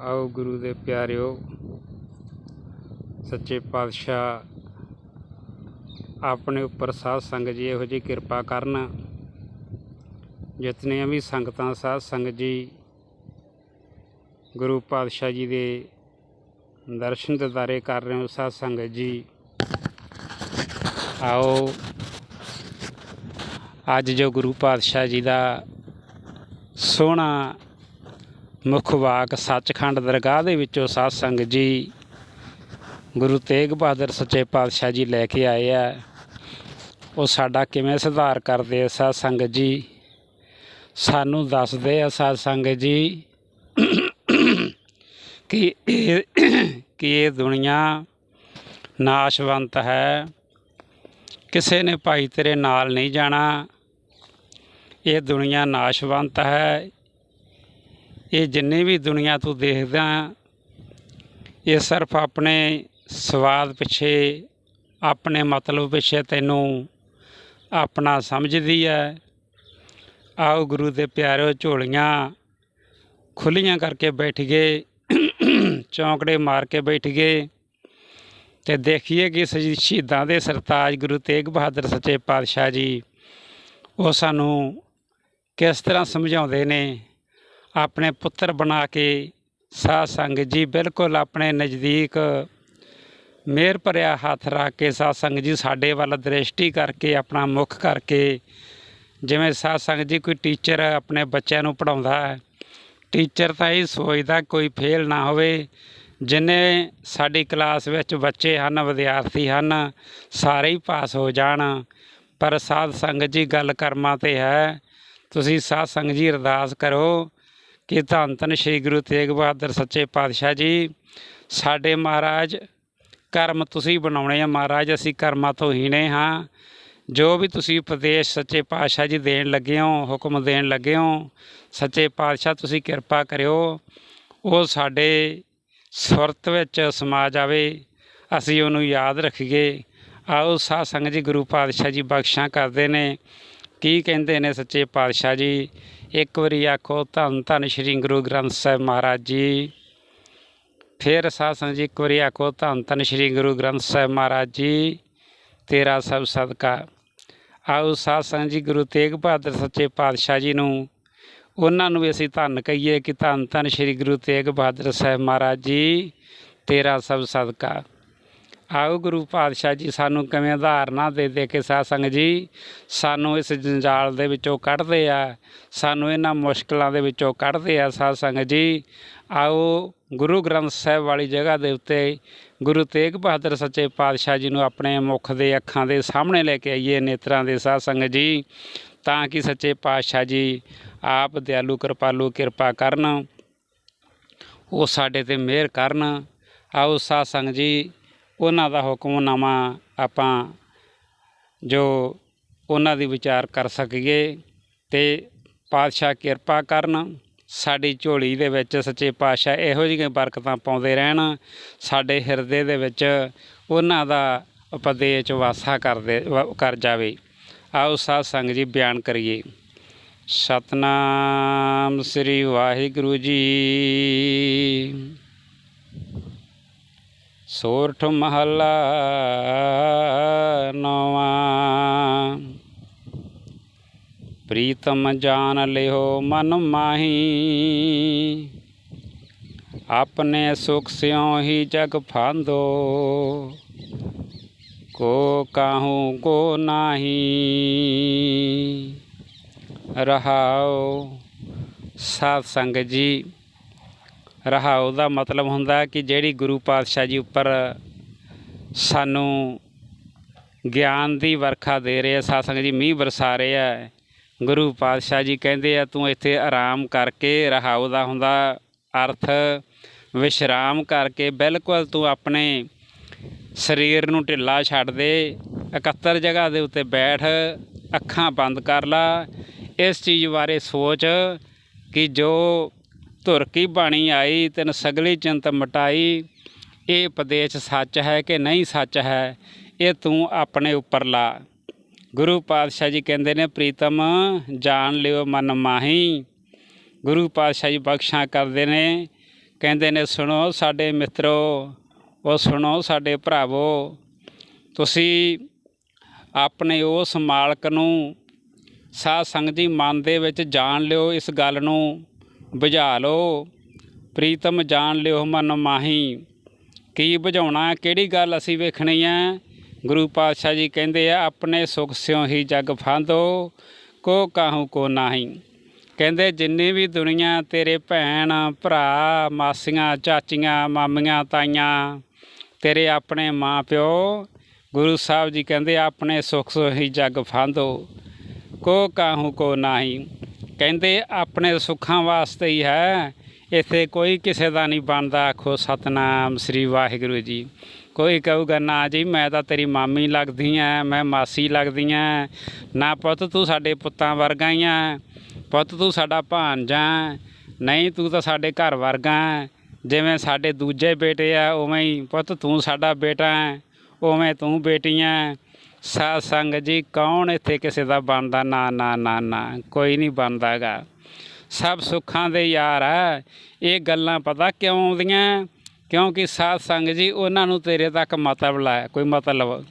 ਆਓ ਗੁਰੂ ਦੇ ਪਿਆਰਿਓ, ਸੱਚੇ ਪਾਤਸ਼ਾਹ, ਆਪਣੇ ਉੱਪਰ ਸਾਧ ਸੰਗਤ ਜੀ ਇਹੋ ਜਿਹੀ ਕਿਰਪਾ ਕਰਨ। ਜਿਤਨੀਆਂ ਵੀ ਸੰਗਤਾਂ ਸਾਧ ਸੰਗਤ ਜੀ, ਗੁਰੂ ਪਾਤਸ਼ਾਹ ਜੀ ਦੇ ਦਰਸ਼ਨ ਦਿਦਾਰੇ ਕਰ ਰਹੇ ਹੋ ਸਾਧ ਸੰਗਤ ਜੀ, ਆਓ। ਅੱਜ ਜੋ ਗੁਰੂ ਪਾਤਸ਼ਾਹ ਜੀ ਦਾ ਸੋਹਣਾ ਮੁੱਖ ਵਾਕ ਸੱਚਖੰਡ ਦਰਗਾਹ ਦੇ ਵਿੱਚੋਂ ਸਾਧ ਸੰਗਤ ਜੀ ਗੁਰੂ ਤੇਗ ਬਹਾਦਰ ਸੱਚੇ ਪਾਤਸ਼ਾਹ ਜੀ ਲੈ ਕੇ ਆਏ ਆ। ਉਹ ਸਾਡਾ ਕਿਵੇਂ ਸੁਧਾਰ ਕਰਦੇ ਆ ਸਾਧ ਸੰਗਤ ਜੀ? ਸਾਨੂੰ ਦੱਸਦੇ ਆ ਸਾਧ ਸੰਗਤ ਜੀ ਕਿ ਇਹ ਕਿ ਇਹ ਦੁਨੀਆ ਨਾਸ਼ਵੰਤ ਹੈ। ਕਿਸੇ ਨੇ ਭਾਈ ਤੇਰੇ ਨਾਲ ਨਹੀਂ ਜਾਣਾ। ਇਹ ਦੁਨੀਆ ਨਾਸ਼ਵੰਤ ਹੈ। ਇਹ ਜਿੰਨੀ ਵੀ ਦੁਨੀਆ ਤੂੰ ਦੇਖਦਾ ਇਹ ਸਿਰਫ ਆਪਣੇ ਸਵਾਦ ਪਿੱਛੇ, ਆਪਣੇ ਮਤਲਬ ਪਿੱਛੇ ਤੈਨੂੰ ਆਪਣਾ ਸਮਝਦੀ ਹੈ। ਆਓ ਗੁਰੂ ਦੇ ਪਿਆਰਿਓ ਝੋਲੀਆਂ ਖੁੱਲੀਆਂ ਕਰਕੇ ਬੈਠ ਗਏ, ਚੌਂਕੜੇ ਮਾਰ ਕੇ ਬੈਠ ਗਏ ਤੇ ਦੇਖੀਏ ਕਿ ਸ- ਸ਼ਹੀਦਾਂ ਦੇ ਸਰਤਾਜ ਗੁਰੂ ਤੇਗ ਬਹਾਦਰ ਸੱਚੇ ਪਾਤਸ਼ਾਹ ਜੀ ਉਹ ਸਾਨੂੰ ਕਿਸ ਤਰ੍ਹਾਂ ਸਮਝਾਉਂਦੇ ਨੇ। ਆਪਣੇ ਪੁੱਤਰ ਬਣਾ ਕੇ ਸਾਧ ਸੰਗਤ ਜੀ ਬਿਲਕੁਲ ਆਪਣੇ ਨਜ਼ਦੀਕ ਮਿਹਰ ਭਰਿਆ ਹੱਥ ਰੱਖ ਕੇ ਸਾਧ ਸੰਗਤ ਜੀ ਸਾਡੇ ਵੱਲ ਦ੍ਰਿਸ਼ਟੀ ਕਰਕੇ, ਆਪਣਾ ਮੁਖ ਕਰਕੇ ਜਿਵੇਂ ਸਾਧ ਸੰਗਤ ਜੀ ਕੋਈ ਟੀਚਰ ਆਪਣੇ ਬੱਚਿਆਂ ਨੂੰ ਪੜਾਉਂਦਾ ਹੈ, ਟੀਚਰ ਤਾਂ ਇਹ ਸੋਚਦਾ ਕੋਈ ਫੇਲ ਨਾ ਹੋਵੇ। ਜਿੰਨੇ ਸਾਡੀ ਕਲਾਸ ਵਿੱਚ ਬੱਚੇ ਹਨ, ਵਿਦਿਆਰਥੀ ਹਨ, ਸਾਰੇ ਹੀ ਪਾਸ ਹੋ ਜਾਣ। ਪਰ ਸਾਧ ਸੰਗਤ ਜੀ ਗੱਲ ਕਰਮਾਂ ਤੇ ਹੈ। ਤੁਸੀਂ ਸਾਧ ਸੰਗਤ ਜੀ ਅਰਦਾਸ ਕਰੋ ਕਿ ਧੰਨ ਧੰਨ ਸ੍ਰੀ ਗੁਰੂ ਤੇਗ ਬਹਾਦਰ ਸੱਚੇ ਪਾਤਸ਼ਾਹ ਜੀ, ਸਾਡੇ ਮਹਾਰਾਜ, ਕਰਮ ਤੁਸੀਂ ਬਣਾਉਣੇ ਆ ਮਹਾਰਾਜ, ਅਸੀਂ ਕਰਮਾਂ ਤੋਂ ਹੀਣੇ ਹਾਂ। ਜੋ ਵੀ ਤੁਸੀਂ ਉਪਦੇਸ਼ ਸੱਚੇ ਪਾਤਸ਼ਾਹ ਜੀ ਦੇਣ ਲੱਗੇ ਹੋ, ਹੁਕਮ ਦੇਣ ਲੱਗੇ ਹੋ, ਸੱਚੇ ਪਾਤਸ਼ਾਹ ਤੁਸੀਂ ਕਿਰਪਾ ਕਰਿਓ, ਉਹ ਸਾਡੇ ਸੁਰਤ ਵਿੱਚ ਸਮਾ ਜਾਵੇ, ਅਸੀਂ ਉਹਨੂੰ ਯਾਦ ਰੱਖੀਏ। ਆਓ ਸਾਧ ਸੰਗਤ ਜੀ ਗੁਰੂ ਪਾਤਸ਼ਾਹ ਜੀ ਬਖਸ਼ਾਂ ਕਰਦੇ ਨੇ। ਕੀ ਕਹਿੰਦੇ ਨੇ ਸੱਚੇ ਪਾਤਸ਼ਾਹ ਜੀ? ਇੱਕ ਵਾਰੀ ਆਖੋ, ਧੰਨ ਧੰਨ ਸ੍ਰੀ ਗੁਰੂ ਗ੍ਰੰਥ ਸਾਹਿਬ ਮਹਾਰਾਜ ਜੀ। ਫਿਰ ਸਾਧ ਜੀ, ਇੱਕ ਵਾਰੀ ਆਖੋ, ਧੰਨ ਧੰਨ ਸ੍ਰੀ ਗੁਰੂ ਗ੍ਰੰਥ ਸਾਹਿਬ ਮਹਾਰਾਜ ਜੀ, ਤੇਰਾ ਸਭ ਸਦਕਾ। ਆਓ ਸਾਧ ਜੀ, ਗੁਰੂ ਤੇਗ ਬਹਾਦਰ ਸੱਚੇ ਪਾਤਸ਼ਾਹ ਜੀ ਨੂੰ। ਉਹਨਾਂ ਨੂੰ ਵੀ ਅਸੀਂ ਧੰਨ ਕਹੀਏ ਕਿ ਧੰਨ ਧੰਨ ਸ੍ਰੀ ਗੁਰੂ ਤੇਗ ਬਹਾਦਰ ਸਾਹਿਬ ਮਹਾਰਾਜ ਜੀ, ਤੇਰਾ ਸਭ ਸਦਕਾ। ਆਓ ਗੁਰੂ ਪਾਤਸ਼ਾਹ ਜੀ, ਸਾਨੂੰ ਕਿਵੇਂ ਉਦਾਹਰਨਾਂ ਦੇ ਦੇ ਕੇ ਸਾਧ ਸੰਗਤ ਜੀ? ਸਾਨੂੰ ਇਸ ਜੰਜਾਲ ਦੇ ਵਿੱਚੋਂ ਕੱਢਦੇ ਆ, ਸਾਨੂੰ ਇਹਨਾਂ ਮੁਸ਼ਕਲਾਂ ਦੇ ਵਿੱਚੋਂ ਕੱਢਦੇ ਆ ਸਾਧ ਸੰਗਤ ਜੀ। ਆਓ ਗੁਰੂ ਗ੍ਰੰਥ ਸਾਹਿਬ ਵਾਲੀ ਜਗ੍ਹਾ ਦੇ ਉੱਤੇ ਗੁਰੂ ਤੇਗ ਬਹਾਦਰ ਸੱਚੇ ਪਾਤਸ਼ਾਹ ਜੀ ਨੂੰ ਆਪਣੇ ਮੁਖ ਦੇ ਅੱਖਾਂ ਦੇ ਸਾਹਮਣੇ ਲੈ ਕੇ ਆਈਏ ਨੇਤਰਾਂ ਦੇ ਸਾਧ ਸੰਗਤ ਜੀ, ਤਾਂ ਕਿ ਸੱਚੇ ਪਾਤਸ਼ਾਹ ਜੀ ਆਪ ਦਿਆਲੂ, ਕਿਰਪਾਲੂ, ਕਿਰਪਾ ਕਰਨ, ਉਹ ਸਾਡੇ ਤੇ ਮਿਹਰ ਕਰਨ। ਆਓ ਸਾਧ ਸੰਗਤ ਜੀ ਉਹਨਾਂ ਦਾ ਹੁਕਮਨਾਮਾ ਆਪਾਂ ਜੋ ਉਹਨਾਂ ਦੀ ਵਿਚਾਰ ਕਰ ਸਕੀਏ ਤੇ ਪਾਤਸ਼ਾਹ ਕਿਰਪਾ ਕਰਨ, ਸਾਡੀ ਝੋਲੀ ਦੇ ਵਿੱਚ ਸੱਚੇ ਪਾਤਸ਼ਾਹ ਇਹੋ ਜਿਹੀਆਂ ਬਰਕਤਾਂ ਪਾਉਂਦੇ ਰਹਿਣ, ਸਾਡੇ ਹਿਰਦੇ ਦੇ ਵਿੱਚ ਉਹਨਾਂ ਦਾ ਉਪਦੇਸ਼ ਵਾਸਾ ਕਰਦੇ, ਵ- ਕਰ ਜਾਵੇ। ਆਓ ਸਾਧ ਸੰਗਤ ਜੀ ਬਿਆਨ ਕਰੀਏ। ਸਤਨਾਮ ਸ੍ਰੀ ਵਾਹਿਗੁਰੂ ਜੀ। ਸੋਰਠ ਮਹੱਲਾ ਨਵਾਂ। ਪ੍ਰੀਤਮ ਜਾਨ ਲਿਓ ਮਨ ਮਾਹੀ, ਆਪਣੇ ਸੁਖ ਸਿਉ ਹੀ ਜਗ ਫਾਂਦੋ। ਕੋ ਕਾਹੂ ਕੋ ਨਾਹੀ ਰਹਾਓ ਸਾਧ ਸੰਗਤ ਜੀ। ਰਹਾਉ ਦਾ ਮਤਲਬ ਹੁੰਦਾ ਕਿ ਜਿਹੜੀ ਗੁਰੂ ਪਾਤਸ਼ਾਹ ਜੀ ਉੱਪਰ ਸਾਨੂੰ ਗਿਆਨ ਦੀ ਵਰਖਾ ਦੇ ਰਹੇ ਆ, ਸਾਧ ਜੀ ਮੀਂਹ ਵਰਸਾ ਰਹੇ ਆ, ਗੁਰੂ ਪਾਤਸ਼ਾਹ ਜੀ ਕਹਿੰਦੇ ਆ, ਤੂੰ ਇੱਥੇ ਆਰਾਮ ਕਰਕੇ ਰਹਾਉ ਦਾ ਹੁੰਦਾ ਅਰਥ ਵਿਸ਼ਰਾਮ ਕਰਕੇ, ਬਿਲਕੁਲ ਤੂੰ ਆਪਣੇ ਸਰੀਰ ਨੂੰ ਢਿੱਲਾ ਛੱਡ ਦੇ, ਇਕੱਤਰ ਜਗ੍ਹਾ ਦੇ ਉੱਤੇ ਬੈਠ, ਅੱਖਾਂ ਬੰਦ ਕਰ ਲਾ। ਇਸ ਚੀਜ਼ ਬਾਰੇ ਸੋਚ ਕਿ ਜੋ ਧੁਰ ਕੀ ਬਾਣੀ ਆਈ, ਤੈਨ ਸਗਲੀ ਚਿੰਤ ਮਟਾਈ। ਇਹ ਉਪਦੇਸ਼ ਸੱਚ ਹੈ ਕਿ ਨਹੀਂ ਸੱਚ ਹੈ, ਇਹ ਤੂੰ ਆਪਣੇ ਉੱਪਰ ਲਾ। ਗੁਰੂ ਪਾਤਸ਼ਾਹ ਜੀ ਕਹਿੰਦੇ ਨੇ, ਪ੍ਰੀਤਮ, ਜਾਣ ਲਿਓ ਮਨ ਮਾਹੀ। ਗੁਰੂ ਪਾਤਸ਼ਾਹ ਜੀ ਬਖਸ਼ਾਂ ਕਰਦੇ ਨੇ, ਕਹਿੰਦੇ ਨੇ, ਸੁਣੋ ਸਾਡੇ ਮਿੱਤਰੋ, ਉਹ ਸੁਣੋ ਸਾਡੇ ਭਰਾਵੋ। ਤੁਸੀਂ ਆਪਣੇ ਉਸ ਮਾਲਕ ਨੂੰ ਸਾਧ ਸੰਗਤ ਜੀ ਮਨ ਦੇ ਵਿੱਚ ਜਾਣ ਲਿਓ ਇਸ ਗੱਲ ਨੂੰ। ਬੁਝਾ ਲਓ। ਪ੍ਰੀਤਮ ਜਾਣ ਲਿਓ ਮਨ ਮਾਹੀ। ਕੀ ਬੁਝਾਉਣਾ, ਕਿਹੜੀ ਗੱਲ ਅਸੀਂ ਵੇਖਣੀ ਹੈ ਗੁਰੂ ਪਾਤਸ਼ਾਹ ਜੀ ਕਹਿੰਦੇ ਆ, ਆਪਣੇ ਸੁਖ ਸਿਉ ਹੀ ਜਗ ਫਾਂਦੋ, ਕੋ ਕਾਹੂ ਕੋ ਨਾਹੀ। ਕਹਿੰਦੇ, ਜਿੰਨੀ ਵੀ ਦੁਨੀਆ ਤੇਰੇ ਭੈਣ, ਭਰਾ, ਮਾਸੀਆਂ, ਚਾਚੀਆਂ, ਮਾਮੀਆਂ, ਤਾਈਆਂ, ਤੇਰੇ ਆਪਣੇ ਮਾਂ ਪਿਓ, ਗੁਰੂ ਸਾਹਿਬ ਜੀ ਕਹਿੰਦੇ, ਆਪਣੇ ਸੁਖ ਸੋ ਹੀ ਜਗ ਫਾਂਦੋ, ਕੋ ਕਾਹੂ ਕੋ ਨਾਹੀ। ਕਹਿੰਦੇ ਆਪਣੇ ਸੁੱਖਾਂ ਵਾਸਤੇ ਹੀ ਹੈ। ਇੱਥੇ ਕੋਈ ਕਿਸੇ ਦਾ ਨਹੀਂ ਬਣਦਾ। ਆਖੋ ਸਤਨਾਮ ਸ੍ਰੀ ਵਾਹਿਗੁਰੂ ਜੀ। ਕੋਈ ਕਹੂਗਾ ਨਾ ਜੀ ਮੈਂ ਤਾਂ ਤੇਰੀ ਮਾਮੀ ਲੱਗਦੀ ਐ ਮੈਂ ਮਾਸੀ ਲੱਗਦੀ ਐ। ਨਾ ਪੁੱਤ ਤੂੰ ਸਾਡੇ ਪੁੱਤਾਂ ਵਰਗਾ ਹੀ ਐ। ਪੁੱਤ ਤੂੰ ਸਾਡਾ ਭਾਣਜਾ ਐਂ। ਨਹੀਂ ਤੂੰ ਤਾਂ ਸਾਡੇ ਘਰ ਵਰਗਾ ਐਂ। ਜਿਵੇਂ ਸਾਡੇ ਦੂਜੇ ਬੇਟੇ ਆ ਉਵੇਂ ਹੀ ਪੁੱਤ ਤੂੰ ਸਾਡਾ ਬੇਟਾ ਐਂ, ਉਵੇਂ ਤੂੰ ਬੇਟੀ ਐਂ। ਸਾਧ ਸੰਗਤ ਜੀ, ਕੌਣ ਇੱਥੇ ਕਿਸੇ ਦਾ ਬਣਦਾ? ਨਾ ਨਾ ਨਾ ਨਾ, ਕੋਈ ਨਹੀਂ ਬਣਦਾਗਾ। ਸਭ ਸੁੱਖਾਂ ਦੇ ਯਾਰ ਆ। ਇਹ ਗੱਲਾਂ ਪਤਾ ਕਿਉਂ ਆਉਂਦੀਆਂ? ਕਿਉਂਕਿ ਸਾਧ ਸੰਗਤ ਜੀ, ਉਹਨਾਂ ਨੂੰ ਤੇਰੇ ਤੱਕ ਮਤਲਬ ਲਾਇਆ ਕੋਈ ਮਤਲਬ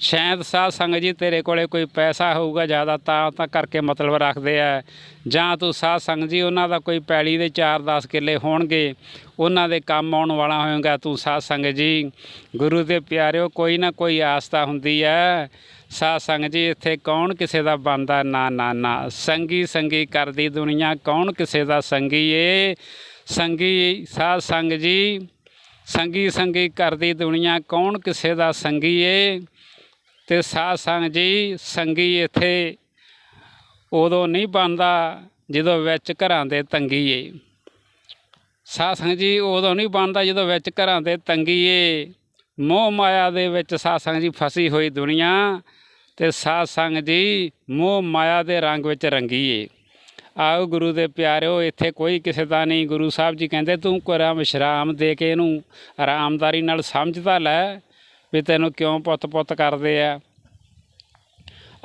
ਸ਼ਾਇਦ ਸਾਧ ਸੰਗਤ ਜੀ ਤੇਰੇ ਕੋਲੇ ਕੋਈ ਪੈਸਾ ਹੋਊਗਾ ਜ਼ਿਆਦਾ, ਤਾਂ ਤਾਂ ਕਰਕੇ ਮਤਲਬ ਰੱਖਦੇ ਆ। ਜਾਂ ਤੂੰ ਸਾਧ ਸੰਗਤ ਜੀ, ਉਹਨਾਂ ਦਾ ਕੋਈ ਪੈਲੀ ਦੇ 4-10 ਕਿੱਲੇ ਹੋਣਗੇ, ਉਹਨਾਂ ਦੇ ਕੰਮ ਆਉਣ ਵਾਲਾ ਹੋਏਗਾ, ਤੂੰ ਸਾਧ ਸੰਗਤ ਜੀ। ਗੁਰੂ ਦੇ ਪਿਆਰਿਓ, ਕੋਈ ਨਾ ਕੋਈ ਆਸਤਾ ਹੁੰਦੀ ਹੈ ਸਾਧ ਸੰਗਤ ਜੀ, ਇੱਥੇ ਕੌਣ ਕਿਸੇ ਦਾ ਬਣਦਾ? ਨਾ ਨਾ ਨਾ। ਸੰਗੀ ਸੰਗੀ ਕਰਦੀ ਦੁਨੀਆ, ਕੌਣ ਕਿਸੇ ਦਾ ਸੰਗੀ ਏ? ਸੰਗੀ, ਸਾਧ ਸੰਗਤ ਜੀ, ਸੰਗੀ ਸੰਗੀ ਕਰਦੀ ਦੁਨੀਆ, ਕੌਣ ਕਿਸੇ ਦਾ ਸੰਗੀ ਏ? ਤੇ ਸਾਧ ਸੰਗਤ ਜੀ, ਸੰਗੀ ਇੱਥੇ ਉਦੋਂ ਨਹੀਂ ਬਣਦਾ ਜਦੋਂ ਵਿੱਚ ਘਰਾਂ ਦੇ ਤੰਗੀ ਏ। ਸਾਧ ਸੰਗਤ ਜੀ, ਉਦੋਂ ਨਹੀਂ ਬਣਦਾ ਜਦੋਂ ਵਿੱਚ ਘਰਾਂ ਦੇ ਤੰਗੀ ਏ। ਮੋਹ ਮਾਇਆ ਦੇ ਵਿੱਚ ਸਾਧ ਸੰਗਤ ਜੀ ਫਸੀ ਹੋਈ ਦੁਨੀਆ ਤੇ ਸਾਧ ਸੰਗਤ ਜੀ ਮੋਹ ਮਾਇਆ ਦੇ ਰੰਗ ਵਿੱਚ ਰੰਗੀ ਏ। ਆਓ ਗੁਰੂ ਦੇ ਪਿਆਰਿਓ, ਇੱਥੇ ਕੋਈ ਕਿਸੇ ਦਾ ਨਹੀਂ। ਗੁਰੂ ਸਾਹਿਬ ਜੀ ਕਹਿੰਦੇ, ਤੂੰ ਕੋਰਾ ਵਿਸ਼ਰਾਮ ਦੇ ਕੇ ਇਹਨੂੰ ਆਰਾਮਦਾਰੀ ਨਾਲ ਸਮਝਦਾ ਲੈ। ਵੀ ਤੈਨੂੰ ਕਿਉਂ ਪੁੱਤ ਪੁੱਤ ਕਰਦੇ ਆ?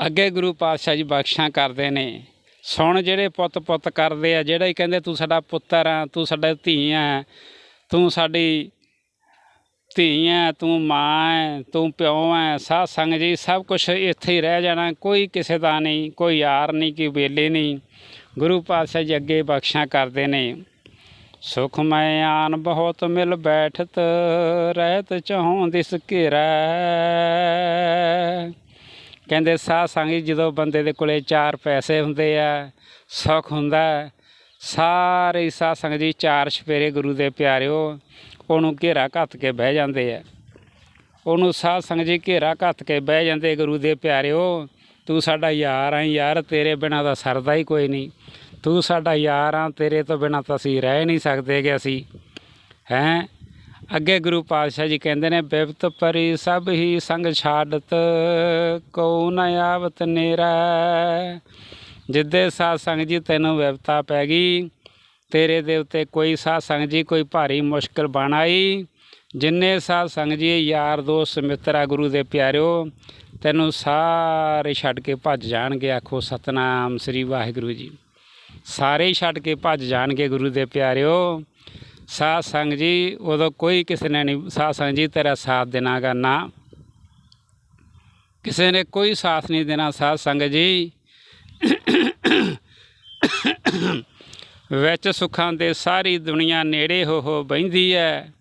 ਅੱਗੇ ਗੁਰੂ ਪਾਤਸ਼ਾਹ ਜੀ ਬਖਸ਼ਾਂ ਕਰਦੇ ਨੇ। ਸੁਣ ਜਿਹੜੇ ਪੁੱਤ ਪੁੱਤ ਕਰਦੇ ਆ, ਜਿਹੜਾ ਹੀ ਕਹਿੰਦੇ, ਤੂੰ ਸਾਡਾ ਪੁੱਤਰ ਆ, ਤੂੰ ਸਾਡਾ ਧੀ ਆ, ਤੂੰ ਸਾਡੀ ਧੀ ਆ, ਤੂੰ ਮਾਂ ਹੈ ਤੂੰ ਪਿਓ ਹੈ ਸਾਧ ਸੰਗ ਜੀ, ਸਭ ਕੁਝ ਇੱਥੇ ਹੀ ਰਹਿ ਜਾਣਾ, ਕੋਈ ਕਿਸੇ ਦਾ ਨਹੀਂ, ਕੋਈ ਯਾਰ ਨਹੀਂ, ਕੋਈ ਵੇਲੇ ਨਹੀਂ। ਗੁਰੂ ਪਾਤਸ਼ਾਹ ਜੀ ਅੱਗੇ ਬਖਸ਼ਾਂ ਕਰਦੇ ਨੇ। ਸੁਖ ਮੈਂ ਆਨ ਬਹੁਤ ਮਿਲ ਬੈਠਤ, ਰਹਿਤ ਚਾਹੋਂ ਦਿਸ ਘੇਰਾ। ਕਹਿੰਦੇ ਸਾਧ ਸੰਗੀ ਜਦੋਂ ਬੰਦੇ ਦੇ ਕੋਲੇ ਚਾਰ ਪੈਸੇ ਹੁੰਦੇ ਆ, ਸੁਖ ਹੁੰਦਾ ਸਾਰੇ ਹੀ ਸਾਧ ਸੰਗਤ ਜੀ ਚਾਰ ਛਪੇਰੇ ਗੁਰੂ ਦੇ ਪਿਆਰਿਓ, ਉਹਨੂੰ ਘੇਰਾ ਘੱਤ ਕੇ ਬਹਿ ਜਾਂਦੇ ਆ। ਉਹਨੂੰ ਸਾਧ ਸੰਗਤ ਜੀ ਘੇਰਾ ਘੱਤ ਕੇ ਬਹਿ ਜਾਂਦੇ ਗੁਰੂ ਦੇ ਪਿਆਰਿਓ, ਤੂੰ ਸਾਡਾ ਯਾਰ ਆ ਯਾਰ, ਤੇਰੇ ਬਿਨਾ ਦਾ ਸਰਦਾ ਹੀ ਕੋਈ ਨਹੀਂ। ਤੂੰ ਸਾਡਾ ਯਾਰ ਆ, ਤੇਰੇ ਤੋਂ ਬਿਨਾ ਤਾਂ ਅਸੀਂ ਰਹਿ ਨਹੀਂ ਸਕਦੇ ਕਿ ਅਸੀਂ। ਹੈਂ? ਅੱਗੇ ਗੁਰੂ ਪਾਤਸ਼ਾਹ ਜੀ ਕਹਿੰਦੇ ਨੇ, ਬਿਪਤ ਪਰੀ ਸਭ ਹੀ ਸੰਗ ਛਾੜਤ ਕੋ ਨਾ ਆਵਤ ਨੇਰਾ। ਜਿੱਦੇ ਸਾਧ ਸੰਗ ਜੀ ਤੈਨੂੰ ਵਿਪਤਾ ਪੈ ਗਈ, ਤੇਰੇ ਦੇ ਉੱਤੇ ਕੋਈ ਸਾਧ ਸੰਗ ਜੀ ਕੋਈ ਭਾਰੀ ਮੁਸ਼ਕਲ ਬਣ ਆਈ। ਜਿੰਨੇ ਸਾਧ ਸੰਗ ਜੀ, ਯਾਰ, ਦੋਸਤ, ਮਿੱਤਰਾ ਗੁਰੂ ਦੇ ਪਿਆਰਿਓ, ਤੈਨੂੰ ਸਾਰੇ ਛੱਡ ਕੇ ਭੱਜ ਜਾਣਗੇ। ਆਖੋ, ਸਤਨਾਮ ਸ੍ਰੀ ਵਾਹਿਗੁਰੂ ਜੀ। ਸਾਰੇ ਹੀ ਛੱਡ ਕੇ ਭੱਜ ਜਾਣਗੇ ਗੁਰੂ ਦੇ ਪਿਆਰਿਓ। ਸਾਧ ਸੰਗ ਜੀ, ਉਦੋਂ ਕੋਈ ਕਿਸੇ ਨੇ ਨਹੀਂ, ਸਾਧ ਸੰਗ ਜੀ, ਤੇਰਾ ਸਾਥ ਦੇਣਾਗਾ ਨਾ। ਕਿਸੇ ਨੇ ਕੋਈ ਸਾਥ ਨਹੀਂ ਦੇਣਾ ਸਾਧ ਸੰਗ ਜੀ। ਵਿੱਚ ਸੁੱਖਾਂ ਦੇ ਸਾਰੀ ਦੁਨੀਆ ਨੇੜੇ ਹੋ ਹੋ ਬਹਿੰਦੀ ਹੈ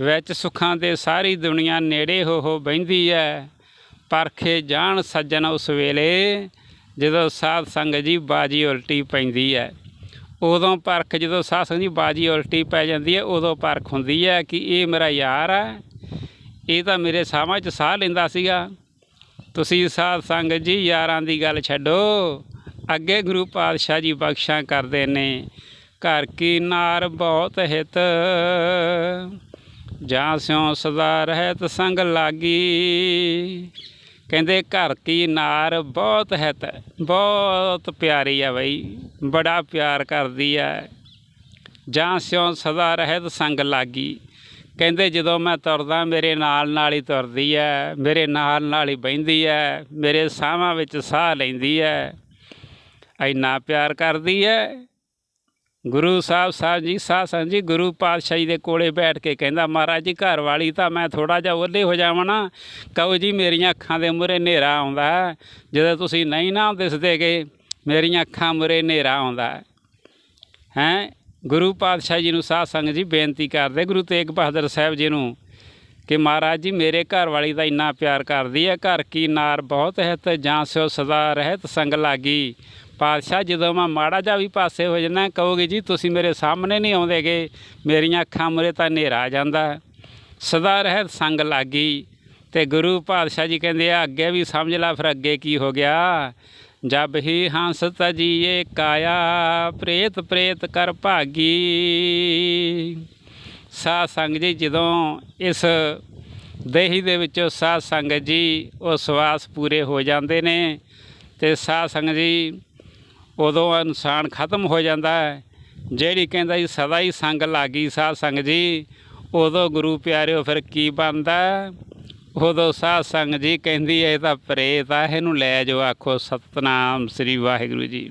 ਵਿੱਚ ਸੁੱਖਾਂ ਦੇ ਸਾਰੀ ਦੁਨੀਆ ਨੇੜੇ ਹੋ ਹੋ ਬਹਿੰਦੀ ਹੈ ਪਰਖੇ ਜਾਣ ਸੱਜਣ ਉਸ ਵੇਲੇ। ਜਦੋਂ ਸਾਧ ਸੰਗਤ ਜੀ ਬਾਜੀ ਉਲਟੀ ਪੈਂਦੀ ਹੈ, ਉਦੋਂ ਪਰਖ ਜਦੋਂ ਸਾਧ ਸੰਗਤ ਜੀ ਬਾਜੀ ਉਲਟੀ ਪੈ ਜਾਂਦੀ ਹੈ, ਉਦੋਂ ਪਰਖ ਹੁੰਦੀ ਹੈ ਕਿ ਇਹ ਮੇਰਾ ਯਾਰ ਹੈ, ਇਹ ਤਾਂ ਮੇਰੇ ਸਾਹਾਂ 'ਚ ਸਾਹ ਲੈਂਦਾ ਸੀਗਾ। ਤੁਸੀਂ ਸਾਧ ਸੰਗਤ ਜੀ ਯਾਰਾਂ ਦੀ ਗੱਲ ਛੱਡੋ, ਅੱਗੇ ਗੁਰੂ ਪਾਤਸ਼ਾਹ ਜੀ ਬਖਸ਼ਾਂ ਕਰਦੇ ਨੇ, ਘਰ ਕੀ ਨਾਰ ਬਹੁਤ ਹਿਤ, ਜਾਂ ਸਿਉ ਸਦਾ ਰਹਿਤ ਸੰਗ ਲਾਗੀ। ਕਹਿੰਦੇ ਘਰ ਕੀ ਨਾਰ ਬਹੁਤ ਹੈ ਹਿਤ ਬਹੁਤ ਪਿਆਰੀ ਆ ਬਈ, ਬੜਾ ਪਿਆਰ ਕਰਦੀ ਹੈ ਜਾਂ ਸਿਉ ਸਦਾ ਰਹਿਤ ਸੰਗ ਲਾਗੀ। ਕਹਿੰਦੇ ਜਦੋਂ ਮੈਂ ਤੁਰਦਾ ਮੇਰੇ ਨਾਲ ਨਾਲ ਹੀ ਤੁਰਦੀ ਹੈ ਮੇਰੇ ਨਾਲ ਨਾਲ ਹੀ ਬਹਿੰਦੀ ਹੈ ਮੇਰੇ ਸਾਹਾਂ ਵਿੱਚ ਸਾਹ ਲੈਂਦੀ ਹੈ ਇੰਨਾ ਪਿਆਰ ਕਰਦੀ ਹੈ ਗੁਰੂ ਸਾਹਿਬ ਸਾਹਿਬ ਜੀ, ਸਾਧ ਸੰਗਤ ਜੀ, ਗੁਰੂ ਪਾਤਸ਼ਾਹੀ ਦੇ ਕੋਲੇ ਬੈਠ ਕੇ ਕਹਿੰਦਾ, ਮਹਾਰਾਜ ਜੀ, ਘਰ ਵਾਲੀ ਤਾਂ ਮੈਂ ਥੋੜਾ ਜਿਹਾ ਉਹਲੇ ਹੋ ਜਾਵਾਂ ਨਾ। ਕਹੋ ਜੀ, ਮੇਰੀਆਂ ਅੱਖਾਂ ਦੇ ਮੂਹਰੇ ਹਨੇਰਾ ਆਉਂਦਾ ਹੈ। ਜਦੋਂ ਤੁਸੀਂ ਨਹੀਂ ਨਾ ਦਿਸਦੇਗੇ, ਮੇਰੀਆਂ ਅੱਖਾਂ ਮੂਹਰੇ ਹਨੇਰਾ ਆਉਂਦਾ ਹੈ। ਹੈਂ? ਗੁਰੂ ਪਾਤਸ਼ਾਹ ਜੀ ਨੂੰ ਸਾਧ ਸੰਗਤ ਜੀ ਬੇਨਤੀ ਕਰਦੇ, ਗੁਰੂ ਤੇਗ ਬਹਾਦਰ ਸਾਹਿਬ ਜੀ ਨੂੰ ਕਿ ਮਹਾਰਾਜ ਜੀ, ਮੇਰੇ ਘਰ ਵਾਲੀ ਦਾ ਇੰਨਾ ਪਿਆਰ ਕਰਦੀ ਹੈ, ਘਰ ਕੀ ਨਾਰ ਬਹੁਤ ਹੈ ਤੇ ਜਾਂ ਸਿਓ ਸਦਾ ਰਹਿਤ ਸੰਗ ਲਾਗੀ। ਪਾਤਸ਼ਾਹ, ਜਦੋਂ ਮੈਂ ਮਾੜਾ ਜਿਹਾ ਵੀ ਪਾਸੇ ਹੋ ਜਾਣਾ ਕਹੋਗੇ, ਜੀ, ਤੁਸੀਂ ਮੇਰੇ ਸਾਹਮਣੇ ਨਹੀਂ ਆਉਂਦੇਗੇ, ਮੇਰੀਆਂ ਅੱਖਾਂ ਮੁਰੇ ਤਾਂ ਹਨੇਰਾ ਆ ਜਾਂਦਾ। ਸਦਾ ਰਹਿਤ ਸੰਗ ਲਾਗੀ। ਤੇ ਗੁਰੂ ਪਾਤਸ਼ਾਹ ਜੀ ਕਹਿੰਦੇ ਆ, ਅੱਗੇ ਵੀ ਸਮਝ ਲੈ ਫਿਰ ਅੱਗੇ ਕੀ ਹੋ ਗਿਆ? ਜਬ ਹੀ ਹੰਸ ਤਜੀਏ ਕਾਇਆ, ਪ੍ਰੇਤ ਪ੍ਰੇਤ ਕਰ ਭਾਗੀ। ਸਾਧ ਸੰਗ ਜੀ, ਜਦੋਂ ਇਸ ਦੇਹੀ ਦੇ ਵਿੱਚੋਂ ਸਾਧ ਸੰਗਤ ਜੀ, ਉਹ ਸਵਾਸ ਪੂਰੇ ਹੋ ਜਾਂਦੇ ਨੇ। ਤੇ ਸਾਧ ਸੰਗਤ ਜੀ ਉਦੋਂ ਇਨਸਾਨ ਖਤਮ ਹੋ ਜਾਂਦਾ ਹੈ। ਜਿਹੜੀ ਕਹਿੰਦਾ ਜੀ, ਸਦਾ ਹੀ ਸੰਗ ਲਾਗੀ ਸਾਧ ਸੰਗਤ ਜੀ, ਉਦੋਂ ਗੁਰੂ ਪਿਆਰਿਓ ਫਿਰ ਕੀ ਬਣਦਾ? ਉਦੋਂ ਸਾਧ ਸੰਗਤ ਜੀ ਕਹਿੰਦੀ ਹੈ, ਇਹ ਤਾਂ ਪ੍ਰੇਤ ਆ, ਇਹਨੂੰ ਲੈ ਜਾਓ, ਆਖੋ ਸਤਨਾਮ ਸ੍ਰੀ ਵਾਹਿਗੁਰੂ ਜੀ।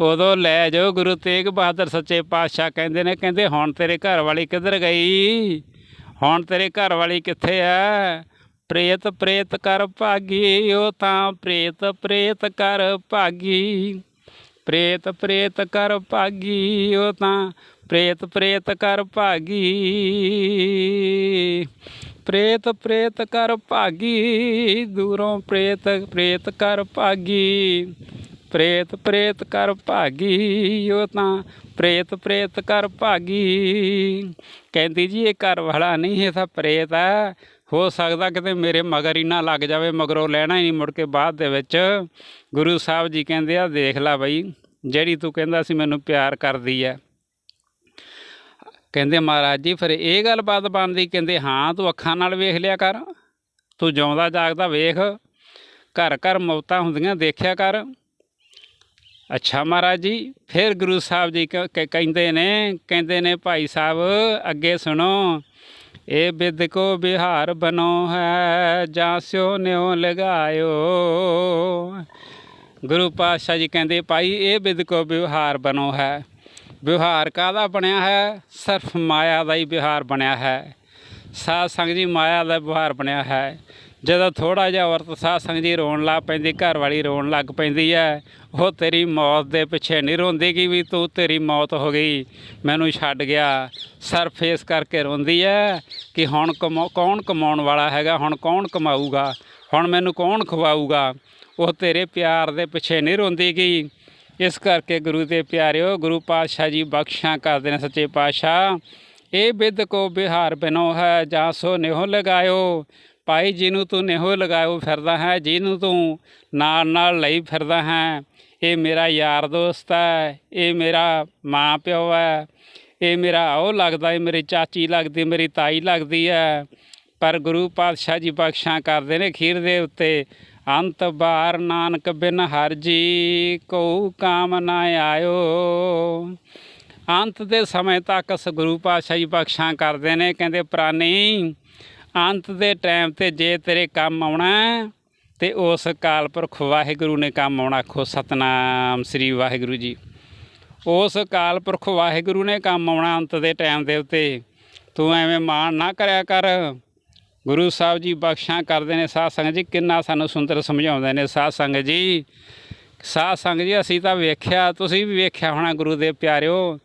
ਉਦੋਂ ਲੈ ਜਾਓ, ਗੁਰੂ ਤੇਗ ਬਹਾਦਰ ਸੱਚੇ ਪਾਤਸ਼ਾਹ ਕਹਿੰਦੇ ਨੇ, ਕਹਿੰਦੇ ਹੁਣ ਤੇਰੇ ਘਰ ਵਾਲੀ ਕਿੱਧਰ ਗਈ? ਹੁਣ ਤੇਰੇ ਘਰ ਵਾਲੀ ਕਿੱਥੇ ਆ? ਪ੍ਰੇਤ ਪ੍ਰੇਤ ਕਰ ਭਾਗੀ, ਉਹ ਤਾਂ ਪ੍ਰੇਤ ਪ੍ਰੇਤ ਕਰ ਭਾਗੀ। ਪ੍ਰੇਤ ਪ੍ਰੇਤ ਕਰ ਭਾਗੀ, ਉਹ ਤਾਂ ਪ੍ਰੇਤ ਪ੍ਰੇਤ ਕਰ ਭਾਗੀ। ਪ੍ਰੇਤ ਪ੍ਰੇਤ ਕਰ ਭਾਗੀ, ਦੂਰੋਂ ਪ੍ਰੇਤ ਪ੍ਰੇਤ ਕਰ ਭਾਗੀ। ਪ੍ਰੇਤ ਪ੍ਰੇਤ ਕਰ ਭਾਗੀ, ਉਹ ਤਾਂ ਪ੍ਰੇਤ ਪ੍ਰੇਤ ਕਰ ਭਾਗੀ। ਕਹਿੰਦੀ ਜੀ, ਇਹ ਘਰ ਵਾਲਾ ਨਹੀਂ, ਇਹ ਤਾਂ ਪ੍ਰੇਤ ਆ। ਹੋ ਸਕਦਾ ਕਿਤੇ ਮੇਰੇ ਮਗਰ ਹੀ ਨਾ ਲੱਗ ਜਾਵੇ, ਮਗਰੋਂ ਲੈਣਾ ਹੀ ਨਹੀਂ ਮੁੜ ਕੇ ਬਾਅਦ ਦੇ ਵਿੱਚ। ਗੁਰੂ ਸਾਹਿਬ ਜੀ ਕਹਿੰਦੇ ਆ, ਦੇਖ ਲੈ ਬਈ, ਜਿਹੜੀ ਤੂੰ ਕਹਿੰਦਾ ਸੀ ਮੈਨੂੰ ਪਿਆਰ ਕਰਦੀ ਆ ਕਹਿੰਦੇ ਮਹਾਰਾਜ ਜੀ, ਫਿਰ ਇਹ ਗੱਲ ਬਾਤ ਬਣਦੀ, ਕਹਿੰਦੇ ਹਾਂ, ਤੂੰ ਅੱਖਾਂ ਨਾਲ ਵੇਖ ਲਿਆ ਕਰ। ਤੂੰ ਜਿਉਂਦਾ ਜਾਗਦਾ ਵੇਖ। ਘਰ ਘਰ ਮੌਤਾਂ ਹੁੰਦੀਆਂ ਦੇਖਿਆ ਕਰ। ਅੱਛਾ ਮਹਾਰਾਜ ਜੀ, ਫਿਰ ਗੁਰੂ ਸਾਹਿਬ ਜੀ ਕ- ਕਹਿੰਦੇ ਨੇ ਕਹਿੰਦੇ ਨੇ ਭਾਈ ਸਾਹਿਬ, ਅੱਗੇ ਸੁਣੋ। ਇਹ ਬਿਦ ਕੋ ਬਿਹਾਰ ਬਨੋ ਹੈ, ਜਾਂ ਸਿਓ ਨਿਉ ਲਗਾਇਓ। ਗੁਰੂ ਪਾਤਸ਼ਾਹ ਜੀ ਕਹਿੰਦੇ, ਭਾਈ ਇਹ ਬਿਦ ਕੋ ਵਿਵਹਾਰ ਬਨੋ ਹੈ। ਵਿਵਹਾਰ ਕਾਹਦਾ ਬਣਿਆ ਹੈ? ਸਿਰਫ ਮਾਇਆ ਦਾ ਹੀ ਵਿਹਾਰ ਬਣਿਆ ਹੈ। ਸਾਧ ਸੰਗ ਜੀ, ਮਾਇਆ ਦਾ ਵਿਵਹਾਰ ਬਣਿਆ ਹੈ। ਜਦੋਂ ਥੋੜਾ ਜਿਹਾ ਔਰਤ ਸਾਧ ਸੰਗ ਜੀ ਰੋਣ ਲੱਗ ਪੈਂਦੀ, ਘਰ ਵਾਲੀ ਰੋਣ ਲੱਗ ਪੈਂਦੀ ਹੈ ਉਹ ਤੇਰੀ ਮੌਤ ਦੇ ਪਿੱਛੇ ਨਹੀਂ ਰੋਂਦੀ ਕਿ ਵੀ ਤੂੰ ਤੇਰੀ ਮੌਤ ਹੋ ਗਈ। ਮੈਨੂੰ ਛੱਡ ਗਿਆ। ਸਿਰਫ ਇਸ ਕਰਕੇ ਰੋਂਦੀ ਹੈ ਕਿ ਹੁਣ ਕਮਾ, ਕੌਣ ਕਮਾਉਣ ਵਾਲਾ ਹੈਗਾ, ਹੁਣ ਕੌਣ ਕਮਾਊਗਾ, ਹੁਣ ਮੈਨੂੰ ਕੌਣ ਖਵਾਊਗਾ? ਉਹ ਤੇਰੇ ਪਿਆਰ ਦੇ ਪਿੱਛੇ ਨਹੀਂ ਰੋਂਦੀ ਗੀ ਇਸ ਕਰਕੇ ਗੁਰੂ ਦੇ ਪਿਆਰਿਓ, ਗੁਰੂ ਪਾਤਸ਼ਾਹ ਜੀ ਬਖਸ਼ਾਂ ਕਰਦੇ ਨੇ ਸੱਚੇ ਪਾਤਸ਼ਾਹ। ਇਹ ਬਿਦ ਕੋ ਬਿਹਾਰ ਬਿਨੋ ਹੈ, ਜਾਂ ਸੋ ਨਿਹੋ ਲਗਾਇਓ। ਭਾਈ ਜਿਹਨੂੰ ਤੂੰ ਨਿਹੋ ਲਗਾਇਓ ਫਿਰਦਾ ਹੈ, ਜਿਹਨੂੰ ਤੂੰ ਨਾਲ ਨਾਲ ਲਈ ਫਿਰਦਾ ਹੈ, ਇਹ ਮੇਰਾ ਯਾਰ ਦੋਸਤ ਹੈ, ਇਹ ਮੇਰਾ ਮਾਂ ਪਿਓ ਹੈ, ਇਹ ਮੇਰਾ ਉਹ ਲੱਗਦਾ ਹੈ, ਮੇਰੀ ਚਾਚੀ ਲੱਗਦੀ ਮੇਰੀ ਤਾਈ ਲੱਗਦੀ ਹੈ। ਪਰ ਗੁਰੂ ਪਾਤਸ਼ਾਹ ਜੀ ਬਖਸ਼ਾਂ ਕਰਦੇ ਨੇ ਖੀਰ ਦੇ ਉੱਤੇ, ਅੰਤ ਬਾਰ ਨਾਨਕ ਬਿਨ ਹਰ ਜੀ ਕੋ ਕਾਮ ਨਾ ਆਇਓ। ਅੰਤ ਦੇ ਸਮੇਂ ਤੱਕ ਸ ਗੁਰੂ ਪਾਤਸ਼ਾਹ ਜੀ ਬਖਸ਼ਾਂ ਕਰਦੇ ਨੇ, ਕਹਿੰਦੇ, ਪ੍ਰਾਨੀ ਅੰਤ ਦੇ ਟਾਈਮ ਤੇ ਜੇ ਤੇਰੇ ਕੰਮ ਆਉਣਾ ਹੈ, ਤੇ ਉਸ ਕਾਲ ਪੁਰਖ ਵਾਹਿਗੁਰੂ ਨੇ ਕੰਮ ਆਉਣਾ ਆਖੋ ਸਤਨਾਮ ਸ੍ਰੀ ਵਾਹਿਗੁਰੂ ਜੀ। ਉਸ ਕਾਲ ਪੁਰਖ ਵਾਹਿਗੁਰੂ ਨੇ ਕੰਮ ਆਉਣਾ ਅੰਤ ਦੇ ਟਾਈਮ ਦੇ ਉੱਤੇ। ਤੂੰ ਐਵੇਂ ਮਾਣ ਨਾ ਕਰਿਆ ਕਰ। ਗੁਰੂ ਸਾਹਿਬ ਜੀ ਬਖਸ਼ਾਂ ਕਰਦੇ ਨੇ ਸਾਧ ਸੰਗਤ ਜੀ ਕਿੰਨਾ ਸਾਨੂੰ ਸੁੰਦਰ ਸਮਝਾਉਂਦੇ ਨੇ ਸਾਧ ਸੰਗਤ ਜੀ। ਸਾਧ ਸੰਗਤ ਜੀ ਅਸੀਂ ਤਾਂ ਵੇਖਿਆ ਤੁਸੀਂ ਵੀ ਵੇਖਿਆ ਹੋਣਾ ਗੁਰੂ ਦੇ ਪਿਆਰਿਓ।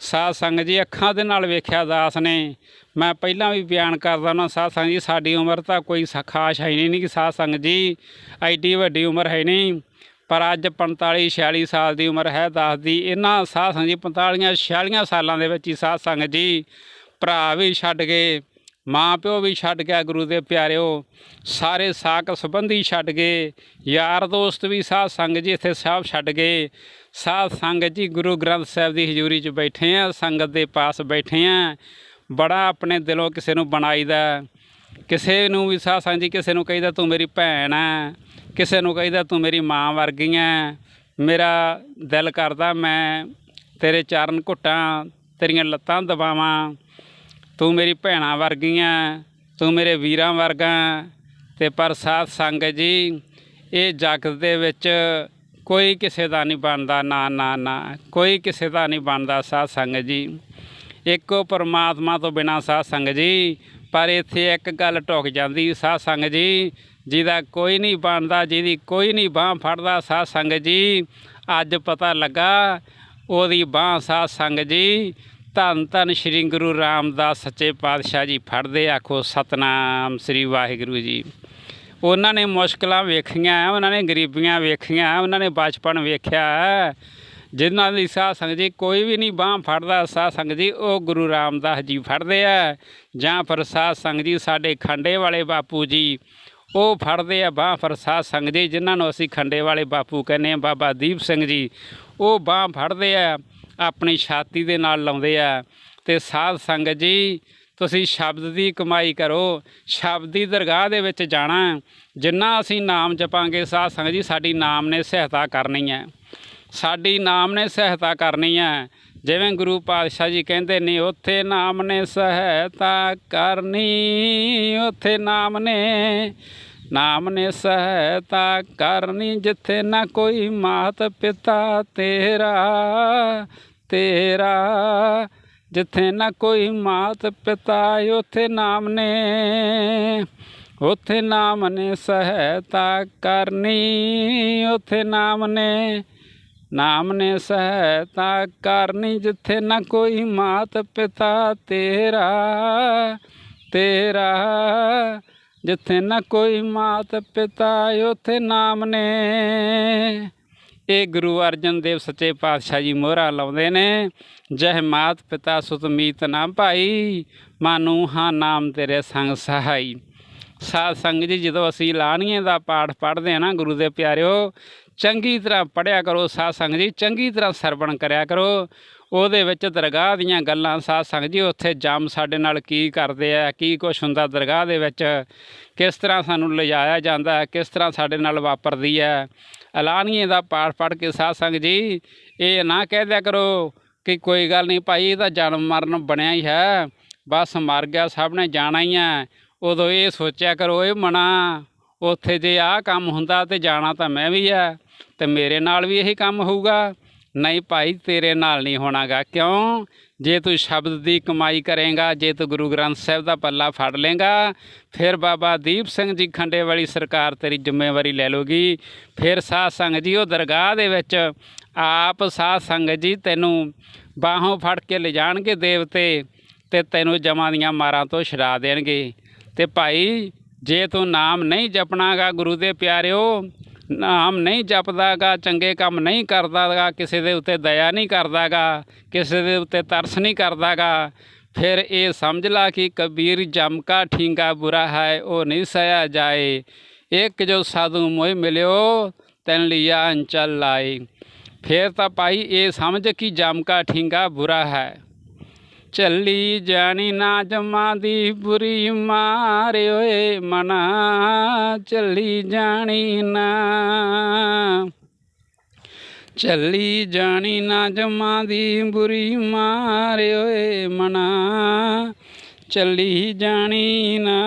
ਸਾਧ ਸੰਗਤ ਜੀ, ਅੱਖਾਂ ਦੇ ਨਾਲ ਵੇਖਿਆ ਦਾਸ ਨੇ। ਮੈਂ ਪਹਿਲਾਂ ਵੀ ਬਿਆਨ ਕਰਦਾ ਨਾ ਸਾਧ ਸੰਗਤ ਜੀ, ਸਾਡੀ ਉਮਰ ਤਾਂ ਕੋਈ ਸ- ਖਾਸ ਹੈ ਨਹੀਂ ਨਹੀਂ ਕਿ ਸਾਧ ਸੰਗਤ ਜੀ, ਐਡੀ ਵੱਡੀ ਉਮਰ ਹੈ ਨਹੀਂ। ਪਰ ਅੱਜ 45 46 ਸਾਲ ਦੀ ਉਮਰ ਹੈ ਦਾਸ ਦੀ। ਇਹਨਾਂ ਸਾਧ ਸੰਗਤ ਜੀ 45 46 ਸਾਲਾਂ ਦੇ ਵਿੱਚ ਹੀ ਸਾਧ ਸੰਗਤ ਜੀ, ਭਰਾ ਵੀ ਛੱਡ ਗਏ। ਮਾਂ ਪਿਓ ਵੀ ਛੱਡ ਗਿਆ ਗੁਰੂ ਦੇ ਪਿਆਰਿਓ, ਸਾਰੇ ਸਾਕ ਸੰਬੰਧੀ ਛੱਡ ਗਏ, ਯਾਰ ਦੋਸਤ ਵੀ ਸਾਧ ਸੰਗਤ ਜੀ ਇੱਥੇ ਸਾਹਿਬ ਛੱਡ ਗਏ। ਸਾਧ ਸੰਗ ਜੀ ਗੁਰੂ ਗ੍ਰੰਥ ਸਾਹਿਬ ਦੀ ਹਜ਼ੂਰੀ 'ਚ ਬੈਠੇ ਆ, ਸੰਗਤ ਦੇ ਪਾਸ ਬੈਠੇ ਆ। ਬੜਾ ਆਪਣੇ ਦਿਲੋਂ ਕਿਸੇ ਨੂੰ ਬਣਾਈਦਾ, ਕਿਸੇ ਨੂੰ ਵੀ ਸਾਧ ਸੰਗਤ ਜੀ ਕਿਸੇ ਨੂੰ ਕਹਿੰਦਾ ਤੂੰ ਮੇਰੀ ਭੈਣ ਆ ਕਿਸੇ ਨੂੰ ਕਹਿੰਦਾ ਤੂੰ ਮੇਰੀ ਮਾਂ ਵਰਗੀ ਆ ਮੇਰਾ ਦਿਲ ਕਰਦਾ ਮੈਂ ਤੇਰੇ ਚਰਨ ਘੁੱਟਾਂ, ਤੇਰੀਆਂ ਲੱਤਾਂ ਦਬਾਵਾਂ। ਤੂੰ ਮੇਰੀ ਭੈਣਾਂ ਵਰਗੀਆਂ, ਤੂੰ ਮੇਰੇ ਵੀਰਾਂ ਵਰਗਾ ਤੇ ਪਰ ਸਾਧ ਸੰਗਤ ਜੀ, ਇਹ ਜਗਤ ਦੇ ਵਿੱਚ ਕੋਈ ਕਿਸੇ ਦਾ ਨਹੀਂ ਬਣਦਾ, ਨਾ ਨਾ ਨਾ, ਕੋਈ ਕਿਸੇ ਦਾ ਨਹੀਂ ਬਣਦਾ ਸਾਧ ਸੰਗਤ ਜੀ। ਇੱਕੋ ਪਰਮਾਤਮਾ ਤੋਂ ਬਿਨਾ ਸਾਧ ਸੰਗਤ ਜੀ, ਪਰ ਇੱਥੇ ਇੱਕ ਗੱਲ ਟੁੱਕ ਜਾਂਦੀ ਸਾਧ ਸੰਗਤ ਜੀ, ਜਿਹਦਾ ਕੋਈ ਨਹੀਂ ਬਣਦਾ, ਜਿਹਦੀ ਕੋਈ ਨਹੀਂ ਬਾਹ ਫੜਦਾ ਸਾਧ ਸੰਗਤ ਜੀ, ਅੱਜ ਪਤਾ ਲੱਗਾ ਉਹਦੀ ਬਾਹ ਸਾਧ ਸੰਗਤ ਜੀ ਧੰਨ ਧੰਨ ਸ੍ਰੀ ਗੁਰੂ ਰਾਮਦਾਸ ਸੱਚੇ ਪਾਤਸ਼ਾਹ ਜੀ ਫੜਦੇ ਆਖੋ ਸਤਨਾਮ ਸ੍ਰੀ ਵਾਹਿਗੁਰੂ ਜੀ। ਉਹਨਾਂ ਨੇ ਮੁਸ਼ਕਲਾਂ ਵੇਖੀਆਂ, ਉਹਨਾਂ ਨੇ ਗਰੀਬੀਆਂ ਵੇਖੀਆਂ, ਉਹਨਾਂ ਨੇ ਬਚਪਨ ਵੇਖਿਆ। ਜਿਨ੍ਹਾਂ ਦੀ ਸਾਹ ਸੰਗਤ ਜੀ ਕੋਈ ਵੀ ਨਹੀਂ ਬਾਹ ਫੜਦਾ ਸਾਹ ਸੰਗਤ ਜੀ ਉਹ ਗੁਰੂ ਰਾਮਦਾਸ ਜੀ ਫੜਦੇ ਆ। ਜਾਂ ਫਿਰ ਸਾਧ ਸੰਗਤ ਜੀ ਸਾਡੇ ਖੰਡੇ ਵਾਲੇ ਬਾਪੂ ਜੀ, ਉਹ ਫੜਦੇ ਆ ਬਾਹ ਫਿਰ ਸਾਧ ਜੀ, ਜਿਨ੍ਹਾਂ ਨੂੰ ਅਸੀਂ ਖੰਡੇ ਵਾਲੇ ਬਾਪੂ ਕਹਿੰਦੇ ਆ, ਬਾਬਾ ਦੀਪ ਸਿੰਘ ਜੀ, ਉਹ ਬਾਹ ਫੜਦੇ ਆ। ਆਪਣੀ ਛਾਤੀ ਦੇ ਨਾਲ ਲਾਉਂਦੇ ਆ। ਤੇ ਸਾਧ ਸੰਗਤ ਜੀ, ਤੁਸੀਂ ਸ਼ਬਦ ਦੀ ਕਮਾਈ ਕਰੋ। ਸ਼ਬਦ ਦੀ ਦਰਗਾਹ ਦੇ ਵਿੱਚ ਜਾਣਾ ਜਿੰਨਾ ਅਸੀਂ ਨਾਮ ਜਪਾਂਗੇ, ਸਾਧ ਸੰਗਤ ਜੀ, ਸਾਡੀ ਨਾਮ ਨੇ ਸਹਾਇਤਾ ਕਰਨੀ ਹੈ। ਸਾਡੀ ਨਾਮ ਨੇ ਸਹਾਇਤਾ ਕਰਨੀ ਹੈ। ਜਿਵੇਂ ਗੁਰੂ ਪਾਤਸ਼ਾਹ ਜੀ ਕਹਿੰਦੇ ਨੇ, ਉੱਥੇ ਨਾਮ ਨੇ ਸਹਾਇਤਾ ਕਰਨੀ, ਉੱਥੇ ਨਾਮ ਨੇ ਨਾਮ ਨੇ ਸਹਾਇਤਾ ਕਰਨੀ, ਜਿੱਥੇ ਨਾ ਕੋਈ ਮਾਤ ਪਿਤਾ ਤੇਰਾ ਤੇਰਾ, ਜਿੱਥੇ ਨਾ ਕੋਈ ਮਾਤ ਪਿਤਾ ਉੱਥੇ ਨਾਮ ਨੇ, ਉਥੇ ਨਾਮ ਨੇ ਸਹਾਇਤਾ ਕਰਨੀ, ਉੱਥੇ ਨਾਮ ਨੇ ਨਾਮ ਨੇ ਸਹਾਇਤਾ ਕਰਨੀ, ਜਿੱਥੇ ਨਾ ਕੋਈ ਮਾਤ ਪਿਤਾ ਤੇਰਾ ਤੇਰਾ, ਜਿੱਥੇ ਨਾ ਕੋਈ ਮਾਤ ਪਿਤਾ ਉੱਥੇ ਨਾਮ ਨੇ। ਇਹ ਗੁਰੂ ਅਰਜਨ ਦੇਵ ਸੱਚੇ ਪਾਤਸ਼ਾਹ ਜੀ ਮੋਹਰਾ ਲਾਉਂਦੇ ਨੇ। ਜਹ ਮਾਤ ਪਿਤਾ ਸੁਤ ਮੀਤ ਨਾ ਭਾਈ, ਮਾਨੂ ਹਾਂ ਨਾਮ ਤੇਰੇ ਸੰਗ ਸਹਾਈ। ਸਾਧ ਸੰਗਤ ਜੀ, ਜਦੋਂ ਅਸੀਂ ਲਾਣੀਏ ਦਾ ਪਾਠ ਪੜ੍ਹਦੇ ਆ ਨਾ ਗੁਰੂ ਦੇ ਪਿਆਰਿਓ, ਚੰਗੀ ਤਰ੍ਹਾਂ ਪੜਿਆ ਕਰੋ ਸਾਧ ਸੰਗਤ ਜੀ, ਚੰਗੀ ਤਰ੍ਹਾਂ ਸਰਵਣ ਕਰਿਆ ਕਰੋ। ਉਹਦੇ ਵਿੱਚ ਦਰਗਾਹ ਦੀਆਂ ਗੱਲਾਂ ਸਾਧ ਸੰਗਤ ਜੀ, ਉੱਥੇ ਜੰਮ ਸਾਡੇ ਨਾਲ ਕੀ ਕਰਦੇ ਆ, ਕੀ ਕੁਛ ਹੁੰਦਾ ਦਰਗਾਹ ਦੇ ਵਿੱਚ, ਕਿਸ ਤਰ੍ਹਾਂ ਸਾਨੂੰ ਲਿਜਾਇਆ ਜਾਂਦਾ, ਕਿਸ ਤਰ੍ਹਾਂ ਸਾਡੇ ਨਾਲ ਵਾਪਰਦੀ ਹੈ ਐਲਾਨੀਏ ਦਾ ਪਾਠ ਪੜ੍ਹ ਕੇ ਸਾਧ ਸੰਗਤ ਜੀ, ਇਹ ਨਾ ਕਹਿ ਦਿਆ ਕਰੋ ਕਿ ਕੋਈ ਗੱਲ ਨਹੀਂ ਭਾਈ, ਇਹ ਤਾਂ ਜਨਮ ਮਰਨ ਬਣਿਆ ਹੀ ਹੈ। ਬਸ ਮਰ ਗਿਆ, ਸਭ ਨੇ ਜਾਣਾ ਹੀ ਹੈ। ਉਦੋਂ ਇਹ ਸੋਚਿਆ ਕਰੋ ਇਹ ਮਨਾ ਉੱਥੇ ਜੇ ਆਹ ਕੰਮ ਹੁੰਦਾ ਤੇ ਜਾਣਾ ਤਾਂ ਮੈਂ ਵੀ ਆ ਤੇ ਮੇਰੇ ਨਾਲ ਵੀ ਇਹੀ ਕੰਮ ਹੋਊਗਾ। ਨਹੀਂ ਭਾਈ, ਤੇਰੇ ਨਾਲ ਨਹੀਂ ਹੋਣਾਗਾ। ਕਿਉਂ? ਜੇ ਤੂੰ ਸ਼ਬਦ ਦੀ ਕਮਾਈ ਕਰੇਗਾ, ਜੇ ਤੂੰ ਗੁਰੂ ਗ੍ਰੰਥ ਸਾਹਿਬ ਦਾ ਪੱਲਾ ਫੜ ਲੇਗਾ, ਫਿਰ ਬਾਬਾ ਦੀਪ ਸਿੰਘ ਜੀ ਖੰਡੇ ਵਾਲੀ ਸਰਕਾਰ ਤੇਰੀ ਜ਼ਿੰਮੇਵਾਰੀ ਲੈ ਲੂਗੀ ਫਿਰ ਸਾਧ ਸੰਗਤ ਜੀ, ਉਹ ਦਰਗਾਹ ਦੇ ਵਿੱਚ ਆਪ ਸਾਧ ਸੰਗਤ ਜੀ ਤੈਨੂੰ ਬਾਹੋਂ ਫੜ ਕੇ ਲਿਜਾਣਗੇ ਦੇਵਤੇ ਤੇ ਤੈਨੂੰ ਜਮਾਂ ਦੀਆਂ ਮਾਰਾਂ ਤੋਂ ਛੁਡਾ ਦੇਣਗੇ। ਤੇ ਭਾਈ, ਜੇ ਤੂੰ ਨਾਮ ਨਹੀਂ ਜਪਣਾਗਾ ਗੁਰੂ ਦੇ ਪਿਆਰਿਓ ਨਾਮ ਨਹੀਂ ਜਪਦਾਗਾ, ਚੰਗੇ ਕੰਮ ਨਹੀਂ ਕਰਦਾਗਾ, ਕਿਸੇ ਦੇ ਉੱਤੇ ਦਇਆ ਨਹੀਂ ਕਰਦਾਗਾ, ਕਿਸੇ ਦੇ ਉੱਤੇ ਤਰਸ ਨਹੀਂ ਕਰਦਾਗਾ। ਫਿਰ ਇਹ ਸਮਝ ਲਾ ਕਿ ਕਬੀਰ ਜਮਕਾ ਠੀਂਗਾ ਬੁਰਾ ਹੈ, ਉਹ ਨਹੀਂ ਸਹਿਆ ਜਾਏ। ਇੱਕ ਜੋ ਸਾਧੂ ਮੋਹ ਮਿਲਿਓ, ਤੈਨ ਲਿਆ ਅੰਚਲ ਲਾਏ। ਫਿਰ ਤਾਂ ਭਾਈ ਇਹ ਸਮਝ ਕਿ ਜਮਕਾ ਠੀਂਗਾ ਬੁਰਾ ਹੈ। ਚੱਲੀ ਜਾਣੀ ਨਾ ਜਮਾਂ ਦੀ ਬੁਰੀ ਮਾਰੇ ਓਏ ਮਨਾ, ਚੱਲੀ ਜਾਣੀ ਨਾ। ਚੱਲੀ ਜਾਣੀ ਨਾ ਜਮਾਂ ਦੀ ਬੁਰੀ ਮਾਰ ਓਏ ਮਨਾ, ਚੱਲੀ ਜਾਣੀ ਨਾ।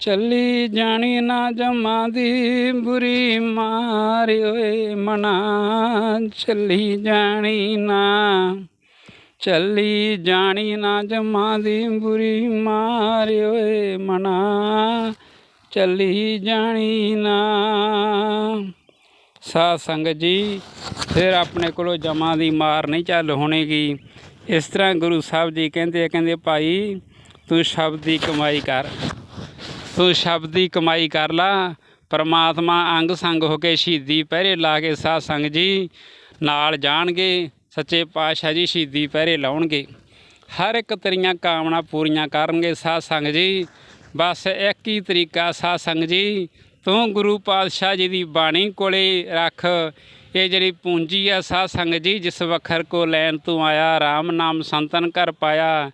ਚੱਲੀ ਜਾਣੀ ਨਾ ਜਮਾਂ ਦੀ ਬੁਰੀ ਮਾਰ ਓਏ ਮਨਾ, ਚੱਲੀ ਜਾਣੀ ਨਾ। ਚੱਲੀ ਜਾਣੀ ਨਾ ਜਮਾਂ ਦੀ ਬੁਰੀ ਮਾਰੇ ਓਏ ਮਨਾ। ਚੱਲੀ ਜਾਣੀ ਨਾ। ਸਾਧ ਸੰਗਤ ਜੀ, ਫਿਰ ਆਪਣੇ ਕੋਲੋਂ ਜਮਾਂ ਦੀ ਮਾਰ ਨਹੀਂ ਚੱਲ ਹੋਣੇਗੀ। ਇਸ ਤਰ੍ਹਾਂ ਗੁਰੂ ਸਾਹਿਬ ਜੀ ਕਹਿੰਦੇ ਆ, ਕਹਿੰਦੇ ਭਾਈ, ਤੂੰ ਸ਼ਬਦ ਦੀ ਕਮਾਈ ਕਰ। ਤੂੰ ਸ਼ਬਦ ਦੀ ਕਮਾਈ ਕਰ ਲਾ। ਪਰਮਾਤਮਾ ਅੰਗ ਸੰਗ ਹੋ ਕੇ ਸ਼ਹੀਦੀ ਪਹਿਰੇ ਲਾ ਕੇ ਸਾਧ ਸੰਗ ਜੀ ਨਾਲ ਜਾਣਗੇ। ਸੱਚੇ ਪਾਤਸ਼ਾਹ ਜੀ ਸ਼ਹੀਦੀ ਪਹਿਰੇ ਲਾਉਣਗੇ। ਹਰ ਇੱਕ ਤੇਰੀਆਂ ਕਾਮਨਾ ਪੂਰੀਆਂ ਕਰਨਗੇ ਸਾਧ ਸੰਗ ਜੀ। ਬਸ ਇੱਕ ਹੀ ਤਰੀਕਾ ਸਾਧ ਸੰਗ ਜੀ, ਤੂੰ ਗੁਰੂ ਪਾਤਸ਼ਾਹ ਜੀ ਦੀ ਬਾਣੀ ਕੋਲੇ ਰੱਖ। ਇਹ ਜਿਹੜੀ ਪੂੰਜੀ ਆ ਸਾਧ ਸੰਗਤ ਜੀ, ਜਿਸ ਵਖਰ ਕੋ ਲੈਣ ਤੂੰ ਆਇਆ RAM ਨਾਮ ਸੰਤਨ ਕਰ ਪਾਇਆ,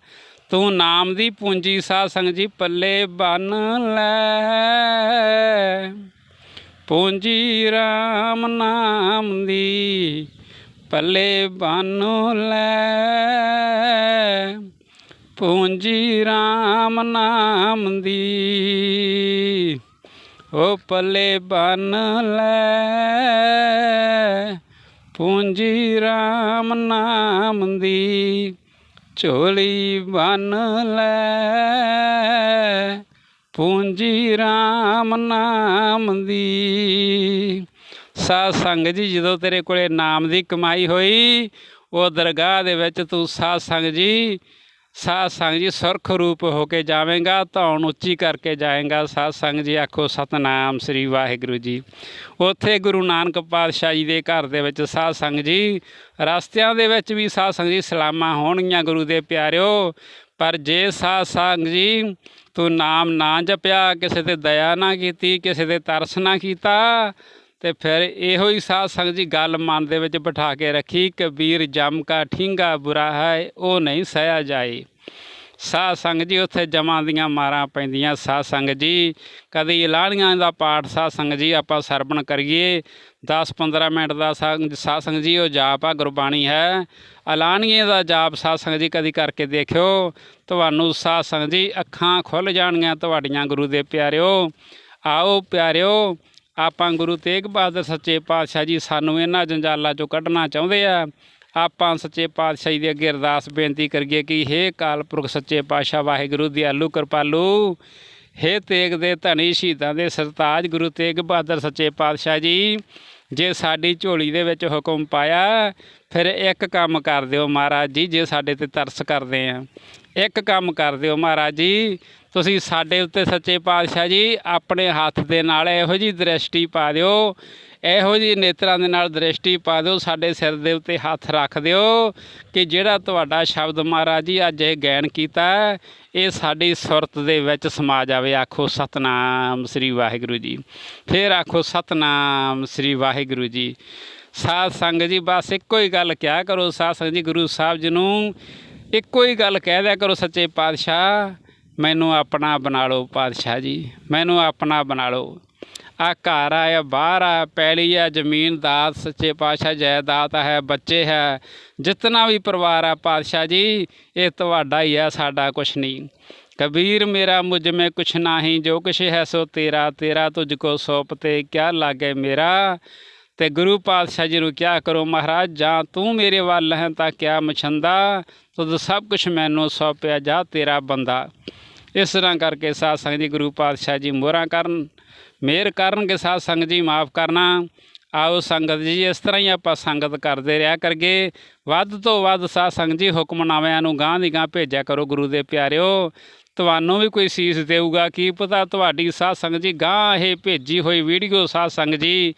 ਤੂੰ ਨਾਮ ਦੀ ਪੂੰਜੀ ਸਾਧ ਸੰਗ ਜੀ ਪੱਲੇ ਬੰਨ ਲੈ। ਪੂੰਜੀ RAM ਨਾਮ ਦੀ ਪੱਲੇ ਬੰਨ ਲੈ। ਪੂੰਜੀ RAM ਨਾਮ ਦੀ। ਹੋ ਪੱਲੇ ਬੰਨ ਲੈ। ਪੂੰਜੀ RAM ਨਾਮ ਦੀ। ਝੋਲੀ ਬੰਨ ਲੈ। ਪੂੰਜੀ RAM ਨਾਮ ਦੀ। ਸਾਧ ਸੰਗ ਜੀ, ਜਦੋਂ ਤੇਰੇ ਕੋਲੇ ਨਾਮ ਦੀ ਕਮਾਈ ਹੋਈ, ਉਹ ਦਰਗਾਹ ਦੇ ਵਿੱਚ ਤੂੰ ਸਾਧ ਸੰਗ ਜੀ, ਸਾਧ ਸੰਗ ਜੀ ਸੁਰਖ ਰੂਪ ਹੋ ਕੇ ਜਾਵੇਂਗਾ, ਧੌਣ ਉੱਚੀ ਕਰਕੇ ਜਾਏਗਾ। ਸਾਧ ਸੰਗ ਜੀ ਆਖੋ, ਸਤਨਾਮ ਸ੍ਰੀ ਵਾਹਿਗੁਰੂ ਜੀ। ਉੱਥੇ ਗੁਰੂ ਨਾਨਕ ਪਾਤਸ਼ਾਹ ਜੀ ਦੇ ਘਰ ਦੇ ਵਿੱਚ ਸਾਧ ਸੰਗ ਜੀ, ਰਸਤਿਆਂ ਦੇ ਵਿੱਚ ਵੀ ਸਾਧ ਸੰਗ ਜੀ ਸਲਾਮਾਂ ਹੋਣਗੀਆਂ ਗੁਰੂ ਦੇ ਪਿਆਰਿਓ। ਪਰ ਜੇ ਸਾਧ ਸੰਗ ਜੀ, ਤੂੰ ਨਾਮ ਨਾ ਜਪਿਆ, ਕਿਸੇ ਤੇ ਦਇਆ ਨਾ ਕੀਤੀ, ਕਿਸੇ ਤੇ ਤਰਸ ਨਾ ਕੀਤਾ ਤੇ ਫਿਰ ਇਹੋ ਹੀ ਸਾਧ ਸੰਗਤ ਜੀ ਗੱਲ ਮਨ ਦੇ ਵਿੱਚ ਬਿਠਾ ਕੇ ਰੱਖੀ ਕਬੀਰ ਜਮ ਕਾ ਠਿੰਗਾ ਬੁਰਾ ਹੈ, ਉਹ ਨਹੀਂ ਸਹਿਆ ਜਾਏ। ਸਾਧ ਸੰਗਤ ਜੀ, ਉੱਥੇ ਜਮਾਂ ਦੀਆਂ ਮਾਰਾਂ ਪੈਂਦੀਆਂ। ਸਾਧ ਸੰਗਤ ਜੀ, ਕਦੀ ਇਲਾਣੀਆਂ ਦਾ ਪਾਠ ਸਾਧ ਸੰਗਤ ਜੀ ਆਪਾਂ ਸਰਵਣ ਕਰੀਏ। 10-15 ਮਿੰਟ ਦਾ ਸੰਗ- ਸਾਧ ਸੰਗਤ ਜੀ, ਉਹ ਜਾਪ ਆ, ਗੁਰਬਾਣੀ ਹੈ। ਐਲਾਨੀਏ ਦਾ ਜਾਪ ਸਾਧ ਸੰਗਤ ਜੀ ਕਦੀ ਕਰਕੇ ਦੇਖਿਓ। ਤੁਹਾਨੂੰ ਸਾਧ ਸੰਗਤ ਜੀ ਅੱਖਾਂ ਖੁੱਲ ਜਾਣਗੀਆਂ ਤੁਹਾਡੀਆਂ ਗੁਰੂ ਦੇ ਪਿਆਰਿਓ। ਆਓ ਪਿਆਰਿਓ ਆਪਾਂ ਗੁਰੂ ਤੇਗ ਬਹਾਦਰ ਸੱਚੇ ਪਾਤਸ਼ਾਹ ਜੀ ਸਾਨੂੰ ਇਹਨਾਂ ਜੰਜਾਲਾਂ ਚੋਂ ਕੱਢਣਾ ਚਾਹੁੰਦੇ ਆ। ਆਪਾਂ ਸੱਚੇ ਪਾਤਸ਼ਾਹ ਜੀ ਦੇ ਅੱਗੇ ਅਰਦਾਸ ਬੇਨਤੀ ਕਰੀਏ ਕਿ ਹੇ ਕਾਲਪੁਰਖ ਸੱਚੇ ਪਾਤਸ਼ਾਹ, ਵਾਹਿਗੁਰੂ ਦਿਆਲੂ ਕਿਰਪਾਲੂ। ਹੇ ਤੇਗ ਦੇ ਧਨੀ ਸ਼ਹੀਦਾਂ ਦੇ ਸਰਤਾਜ ਗੁਰੂ ਤੇਗ ਬਹਾਦਰ ਸੱਚੇ ਪਾਤਸ਼ਾਹ ਜੀ, ਜੇ ਸਾਡੀ ਝੋਲੀ ਦੇ ਵਿੱਚ ਹੁਕਮ ਪਾਇਆ, ਫਿਰ ਇੱਕ ਕੰਮ ਕਰ ਦਿਓ ਮਹਾਰਾਜ ਜੀ, ਜੇ ਸਾਡੇ ਤੇ ਤਰਸ ਕਰਦੇ ਆ। ਇੱਕ ਕੰਮ ਕਰ ਦਿਓ ਮਹਾਰਾਜ ਜੀ। ਤੁਸੀਂ ਸਾਡੇ ਉੱਤੇ ਸੱਚੇ ਪਾਤਸ਼ਾਹ ਜੀ, ਆਪਣੇ ਹੱਥ ਦੇ ਨਾਲ ਇਹੋ ਜੀ ਦ੍ਰਿਸ਼ਟੀ ਪਾ ਦਿਓ। ਇਹੋ ਜੀ ਨੇਤਰਾਂ ਦੇ ਨਾਲ ਦ੍ਰਿਸ਼ਟੀ ਪਾ ਦਿਓ, ਸਾਡੇ ਸਿਰ ਦੇ ਉੱਤੇ ਹੱਥ ਰੱਖ ਦਿਓ ਕਿ ਜਿਹੜਾ ਤੁਹਾਡਾ ਸ਼ਬਦ ਮਹਾਰਾਜ ਜੀ ਅੱਜ ਇਹ ਗੈਣ ਕੀਤਾ, ਇਹ ਸਾਡੀ ਸੁਰਤ ਦੇ ਵਿੱਚ ਸਮਾ ਜਾਵੇ। ਆਖੋ ਸਤਨਾਮ ਸ੍ਰੀ ਵਾਹਿਗੁਰੂ ਜੀ। ਫਿਰ ਆਖੋ ਸਤਨਾਮ ਸ੍ਰੀ ਵਾਹਿਗੁਰੂ ਜੀ। ਸਾਧ ਸੰਗਤ ਜੀ, ਬਸ ਇੱਕੋ ਹੀ ਗੱਲ ਕਿਹਾ ਕਰੋ। ਸਾਧ ਸੰਗਤ ਜੀ, ਗੁਰੂ ਸਾਹਿਬ ਜੀ ਨੂੰ ਇੱਕੋ ਹੀ ਗੱਲ ਕਹਿ ਦਿਆ ਕਰੋ ਸੱਚੇ ਪਾਤਸ਼ਾਹ, ਮੈਨੂੰ ਆਪਣਾ ਬਣਾ ਲਓ ਪਾਤਸ਼ਾਹ ਜੀ, ਮੈਨੂੰ ਆਪਣਾ ਬਣਾ ਲਓ। ਆ ਘਰ ਆ ਬਾਹਰ ਆ ਪੈਲੀ ਆ, ਜ਼ਮੀਨ ਦਾਤ, ਸੱਚੇ ਪਾਤਸ਼ਾਹ ਜਾਇਦਾਦ ਹੈ, ਬੱਚੇ ਹੈ, ਜਿਤਨਾ ਵੀ ਪਰਿਵਾਰ ਆ ਪਾਤਸ਼ਾਹ ਜੀ, ਇਹ ਤੁਹਾਡਾ ਹੀ ਆ, ਸਾਡਾ ਕੁਛ ਨਹੀਂ। ਕਬੀਰ ਮੇਰਾ, ਮੁਝ ਮੇ ਕੁਛ ਨਹੀਂ, ਜੋ ਕੁਛ ਹੈ ਸੋ ਤੇਰਾ ਤੇਰਾ ਤੁਝ ਕੋ ਸੋਪ ਤੇ ਕਿਆ ਲਾਗੇ ਮੇਰਾ। ਤੇ ਗੁਰੂ ਪਾਤਸ਼ਾਹ ਜੀ ਨੂੰ ਕਿਆ ਕਰੋ ਮਹਾਰਾਜ, ਜਾਂ ਤੂੰ ਮੇਰੇ ਵੱਲ ਹੈ ਤਾਂ ਕਿਆ ਮਛੰਦਾ। ਤਦ ਸਭ ਕੁਝ ਮੈਨੂੰ ਸੌਂਪਿਆ ਜਾ ਤੇਰਾ ਬੰਦਾ। ਇਸ ਤਰ੍ਹਾਂ ਕਰਕੇ ਸਾਧ ਸੰਗਤ ਜੀ, ਗੁਰੂ ਪਾਤਸ਼ਾਹ ਜੀ ਮੋਹਰਾਂ ਕਰਨ, ਮਿਹਰ ਕਰਨਗੇ ਸਾਧ ਸੰਗਤ ਜੀ, ਮਾਫ ਕਰਨਾ। ਆਓ ਸੰਗਤ ਜੀ, ਇਸ ਤਰ੍ਹਾਂ ਹੀ ਆਪਾਂ ਸੰਗਤ ਕਰਦੇ ਰਿਹਾ ਕਰਗੇ ਵੱਧ ਤੋਂ ਵੱਧ ਸਾਧ ਸੰਗਤ ਜੀ ਹੁਕਮਨਾਮਿਆਂ ਨੂੰ ਗਾਂਹ ਦੀ ਗਾਂਹ ਭੇਜਿਆ ਕਰੋ ਗੁਰੂ ਦੇ ਪਿਆਰਿਓ। ਤੁਹਾਨੂੰ ਵੀ ਕੋਈ ਸੀਸ ਦੇਊਗਾ, ਕੀ ਪਤਾ ਤੁਹਾਡੀ ਸਾਧ ਸੰਗਤ ਜੀ ਗਾਂਹ ਇਹ ਭੇਜੀ ਹੋਈ ਵੀਡੀਓ ਸਾਧ ਸੰਗਤ ਜੀ।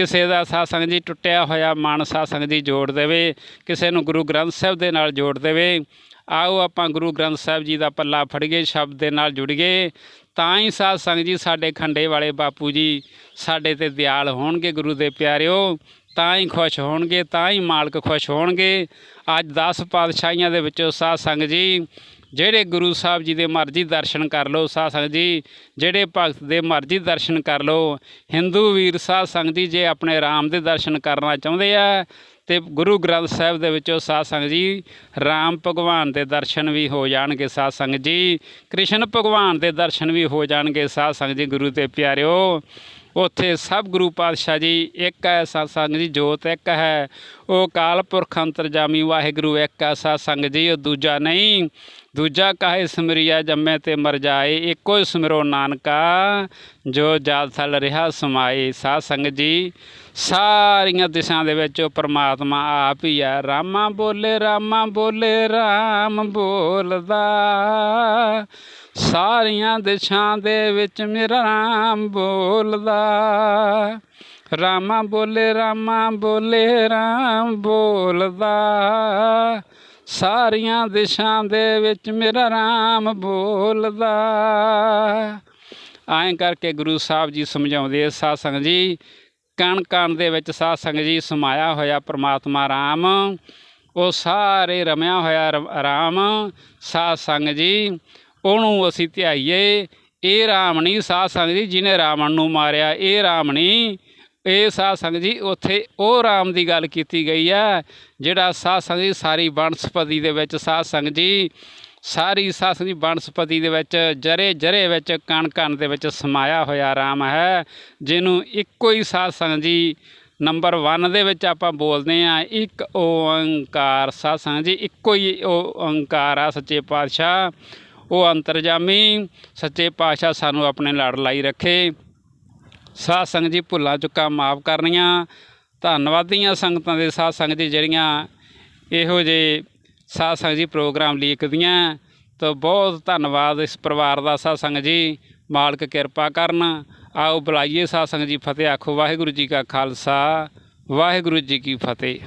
ਕਿਸੇ ਦਾ ਸਾਧ ਜੀ ਟੁੱਟਿਆ ਹੋਇਆ ਮਨ ਸਾਧ ਜੀ ਜੋੜ ਦੇਵੇ, ਕਿਸੇ ਨੂੰ ਗੁਰੂ ਗ੍ਰੰਥ ਸਾਹਿਬ ਦੇ ਨਾਲ ਜੋੜ ਦੇਵੇ, ਆਓ ਆਪਾਂ ਗੁਰੂ ਗ੍ਰੰਥ ਸਾਹਿਬ ਜੀ ਦਾ ਪੱਲਾ ਫੜੀਏ, ਸ਼ਬਦ ਦੇ ਨਾਲ ਜੁੜੀਏ, ਤਾਂ ਹੀ ਸਾਧ ਸੰਗਤ ਜੀ ਸਾਡੇ ਖੰਡੇ ਵਾਲੇ ਬਾਪੂ ਜੀ ਸਾਡੇ ਤੇ ਦਿਆਲ ਹੋਣਗੇ ਗੁਰੂ ਦੇ ਪਿਆਰਿਓ, ਤਾਂ ਹੀ ਖੁਸ਼ ਹੋਣਗੇ, ਤਾਂ ਹੀ ਮਾਲਕ ਖੁਸ਼ ਹੋਣਗੇ। ਅੱਜ 10 ਪਾਤਸ਼ਾਹੀਆਂ ਦੇ ਵਿੱਚੋਂ ਸਾਧ ਸੰਗਤ ਜੀ ਜਿਹੜੇ ਗੁਰੂ ਸਾਹਿਬ ਜੀ ਦੇ ਮਰਜ਼ੀ ਦਰਸ਼ਨ ਕਰ ਲਓ, ਸਾਧ ਸੰਗਤ ਜੀ, ਜਿਹੜੇ ਭਗਤ ਦੇ ਮਰਜ਼ੀ ਦਰਸ਼ਨ ਕਰ ਲਓ ਹਿੰਦੂ ਵੀਰ, ਸਾਧ ਸੰਗਤ ਜੀ, ਜੇ ਆਪਣੇ ਰਾਮ ਦੇ ਦਰਸ਼ਨ ਕਰਨਾ ਚਾਹੁੰਦੇ ਆ, ਤੇ ਗੁਰੂ ਗ੍ਰੰਥ ਸਾਹਿਬ ਦੇ ਵਿੱਚੋਂ ਸਾਧ ਸੰਗਤ ਜੀ, ਰਾਮ ਭਗਵਾਨ ਦੇ ਦਰਸ਼ਨ ਵੀ ਹੋ ਜਾਣਗੇ ਸਾਧ ਸੰਗਤ ਜੀ, ਕ੍ਰਿਸ਼ਨ ਭਗਵਾਨ ਦੇ ਦਰਸ਼ਨ ਵੀ ਹੋ ਜਾਣਗੇ ਸਾਧ ਸੰਗਤ ਜੀ, ਗੁਰੂ ਤੇ ਪਿਆਰਿਓ। ਉੱਥੇ ਸਭ ਗੁਰੂ ਪਾਤਸ਼ਾਹ ਜੀ, ਇੱਕ ਹੈ ਸਾਧ ਸੰਗਤ ਜੀ, ਜੋਤ ਇੱਕ ਹੈ, ਉਹ ਕਾਲ ਪੁਰਖ ਅੰਤਰਜਾਮੀ ਵਾਹਿਗੁਰੂ ਇੱਕ ਹੈ, ਸਾਧ ਸੰਗਤ ਜੀ, ਉਹ ਦੂਜਾ ਨਹੀਂ। ਦੂਜਾ ਕਾਹੇ ਸਿਮਰਿਆ ਜੰਮੇ ਤੇ ਮਰ ਜਾਏ, ਇੱਕੋ ਹੀ ਸਿਮਰੋ ਨਾਨਕਾ, ਜੋ ਜਲ ਥਲ ਰਿਹਾ ਸਮਾਏ। ਸਾਧ ਸੰਗਤ ਜੀ, ਸਾਰੀਆਂ ਦਿਸ਼ਾਂ ਦੇ ਵਿੱਚ ਉਹ ਪਰਮਾਤਮਾ ਆਪ ਹੀ ਆ। ਰਾਮਾ ਬੋਲੇ ਰਾਮਾ ਬੋਲੇ, ਰਾਮ ਬੋਲਦਾ। ਸਾਰੀਆਂ ਦਿਸ਼ਾਂ ਦੇ ਵਿੱਚ ਮੇਰਾ ਰਾਮ ਬੋਲਦਾ। ਰਾਮਾ ਬੋਲੇ ਰਾਮਾ ਬੋਲੇ, ਰਾਮ ਬੋਲਦਾ। ਸਾਰੀਆਂ ਦਿਸ਼ਾਂ ਦੇ ਵਿੱਚ ਮੇਰਾ ਰਾਮ ਬੋਲਦਾ। ਐਂ ਕਰਕੇ ਗੁਰੂ ਸਾਹਿਬ ਜੀ ਸਮਝਾਉਂਦੇ ਆ, ਸਾਧ ਸੰਗਤ ਜੀ, ਕਣ ਕਣ ਦੇ ਵਿੱਚ ਸਾਧ ਸੰਗਤ ਜੀ ਸਮਾਇਆ ਹੋਇਆ ਪ੍ਰਮਾਤਮਾ ਰਾਮ, ਉਹ ਸਾਰੇ ਰਮਿਆ ਹੋਇਆ ਰ- ਰਾਮ, ਸਾਧ ਸੰਗਤ ਜੀ, ਉਹਨੂੰ ਅਸੀਂ ਧਿਆਈਏ। ਇਹ ਰਾਮ ਨਹੀਂ, ਸਾਧ ਸੰਗਤ ਜੀ, ਜਿਹਨੇ ਰਾਵਣ ਨੂੰ ਮਾਰਿਆ, ਇਹ ਰਾਮ ਨਹੀਂ। ਇਹ ਸਾਧ ਸੰਗਤ ਜੀ, ਉੱਥੇ ਉਹ ਰਾਮ ਦੀ ਗੱਲ ਕੀਤੀ ਗਈ ਹੈ ਜਿਹੜਾ ਸਾਧ ਸੰਗਤ ਜੀ ਸਾਰੀ ਬਨਸਪਤੀ ਦੇ ਵਿੱਚ ਸਾਧ ਸੰਗਤ ਜੀ, ਸਾਰੀ ਸਾਸ ਦੀ ਬਨਸਪਤੀ ਦੇ ਵਿੱਚ ਜਰੇ ਜਰੇ ਵਿੱਚ ਕਣ ਕਣ ਦੇ ਵਿੱਚ ਸਮਾਇਆ ਹੋਇਆ ਰਾਮ ਹੈ, ਜਿਹਨੂੰ ਇੱਕੋ ਹੀ ਸਾਧ ਸੰਗਤ ਜੀ ਨੰਬਰ 1 ਦੇ ਵਿੱਚ ਆਪਾਂ ਬੋਲਦੇ ਆ, ਇੱਕ ਓੰਕਾਰ ਸਾਧ ਸੰਗਤ ਜੀ, ਇੱਕੋ ਹੀ ਓੰਕਾਰ ਆ ਸੱਚੇ ਪਾਤਸ਼ਾਹ, ਉਹ ਅੰਤਰਜਾਮੀ, ਸੱਚੇ ਪਾਤਸ਼ਾਹ ਸਾਨੂੰ ਆਪਣੇ ਲੜ ਲਾਈ ਰੱਖੇ। ਸਾਧ ਸੰਗਤ ਜੀ ਭੁੱਲਾਂ ਚੁੱਕਾ, ਮਾਫ ਕਰਨੀਆਂ। ਧੰਨਵਾਦੀਆਂ ਸੰਗਤਾਂ ਦੇ ਸਾਧ ਸੰਗਤ ਜੀ ਜਿਹੜੀਆਂ ਇਹੋ ਜਿਹੇ ਸਾਧ ਸੰਗਤ ਜੀ ਪ੍ਰੋਗਰਾਮ ਲੀਕਦੀਆਂ। ਤਾਂ ਬਹੁਤ ਧੰਨਵਾਦ ਇਸ ਪਰਿਵਾਰ ਦਾ ਸਾਧ ਸੰਗਤ ਜੀ। ਮਾਲਕ ਕਿਰਪਾ ਕਰਨ। ਆਓ ਬੁਲਾਈਏ ਸਾਧ ਸੰਗਤ ਜੀ ਫਤਿਹ। ਆਖੋ ਵਾਹਿਗੁਰੂ ਜੀ ਕਾ ਖਾਲਸਾ, ਵਾਹਿਗੁਰੂ ਜੀ ਕੀ ਫਤਿਹ।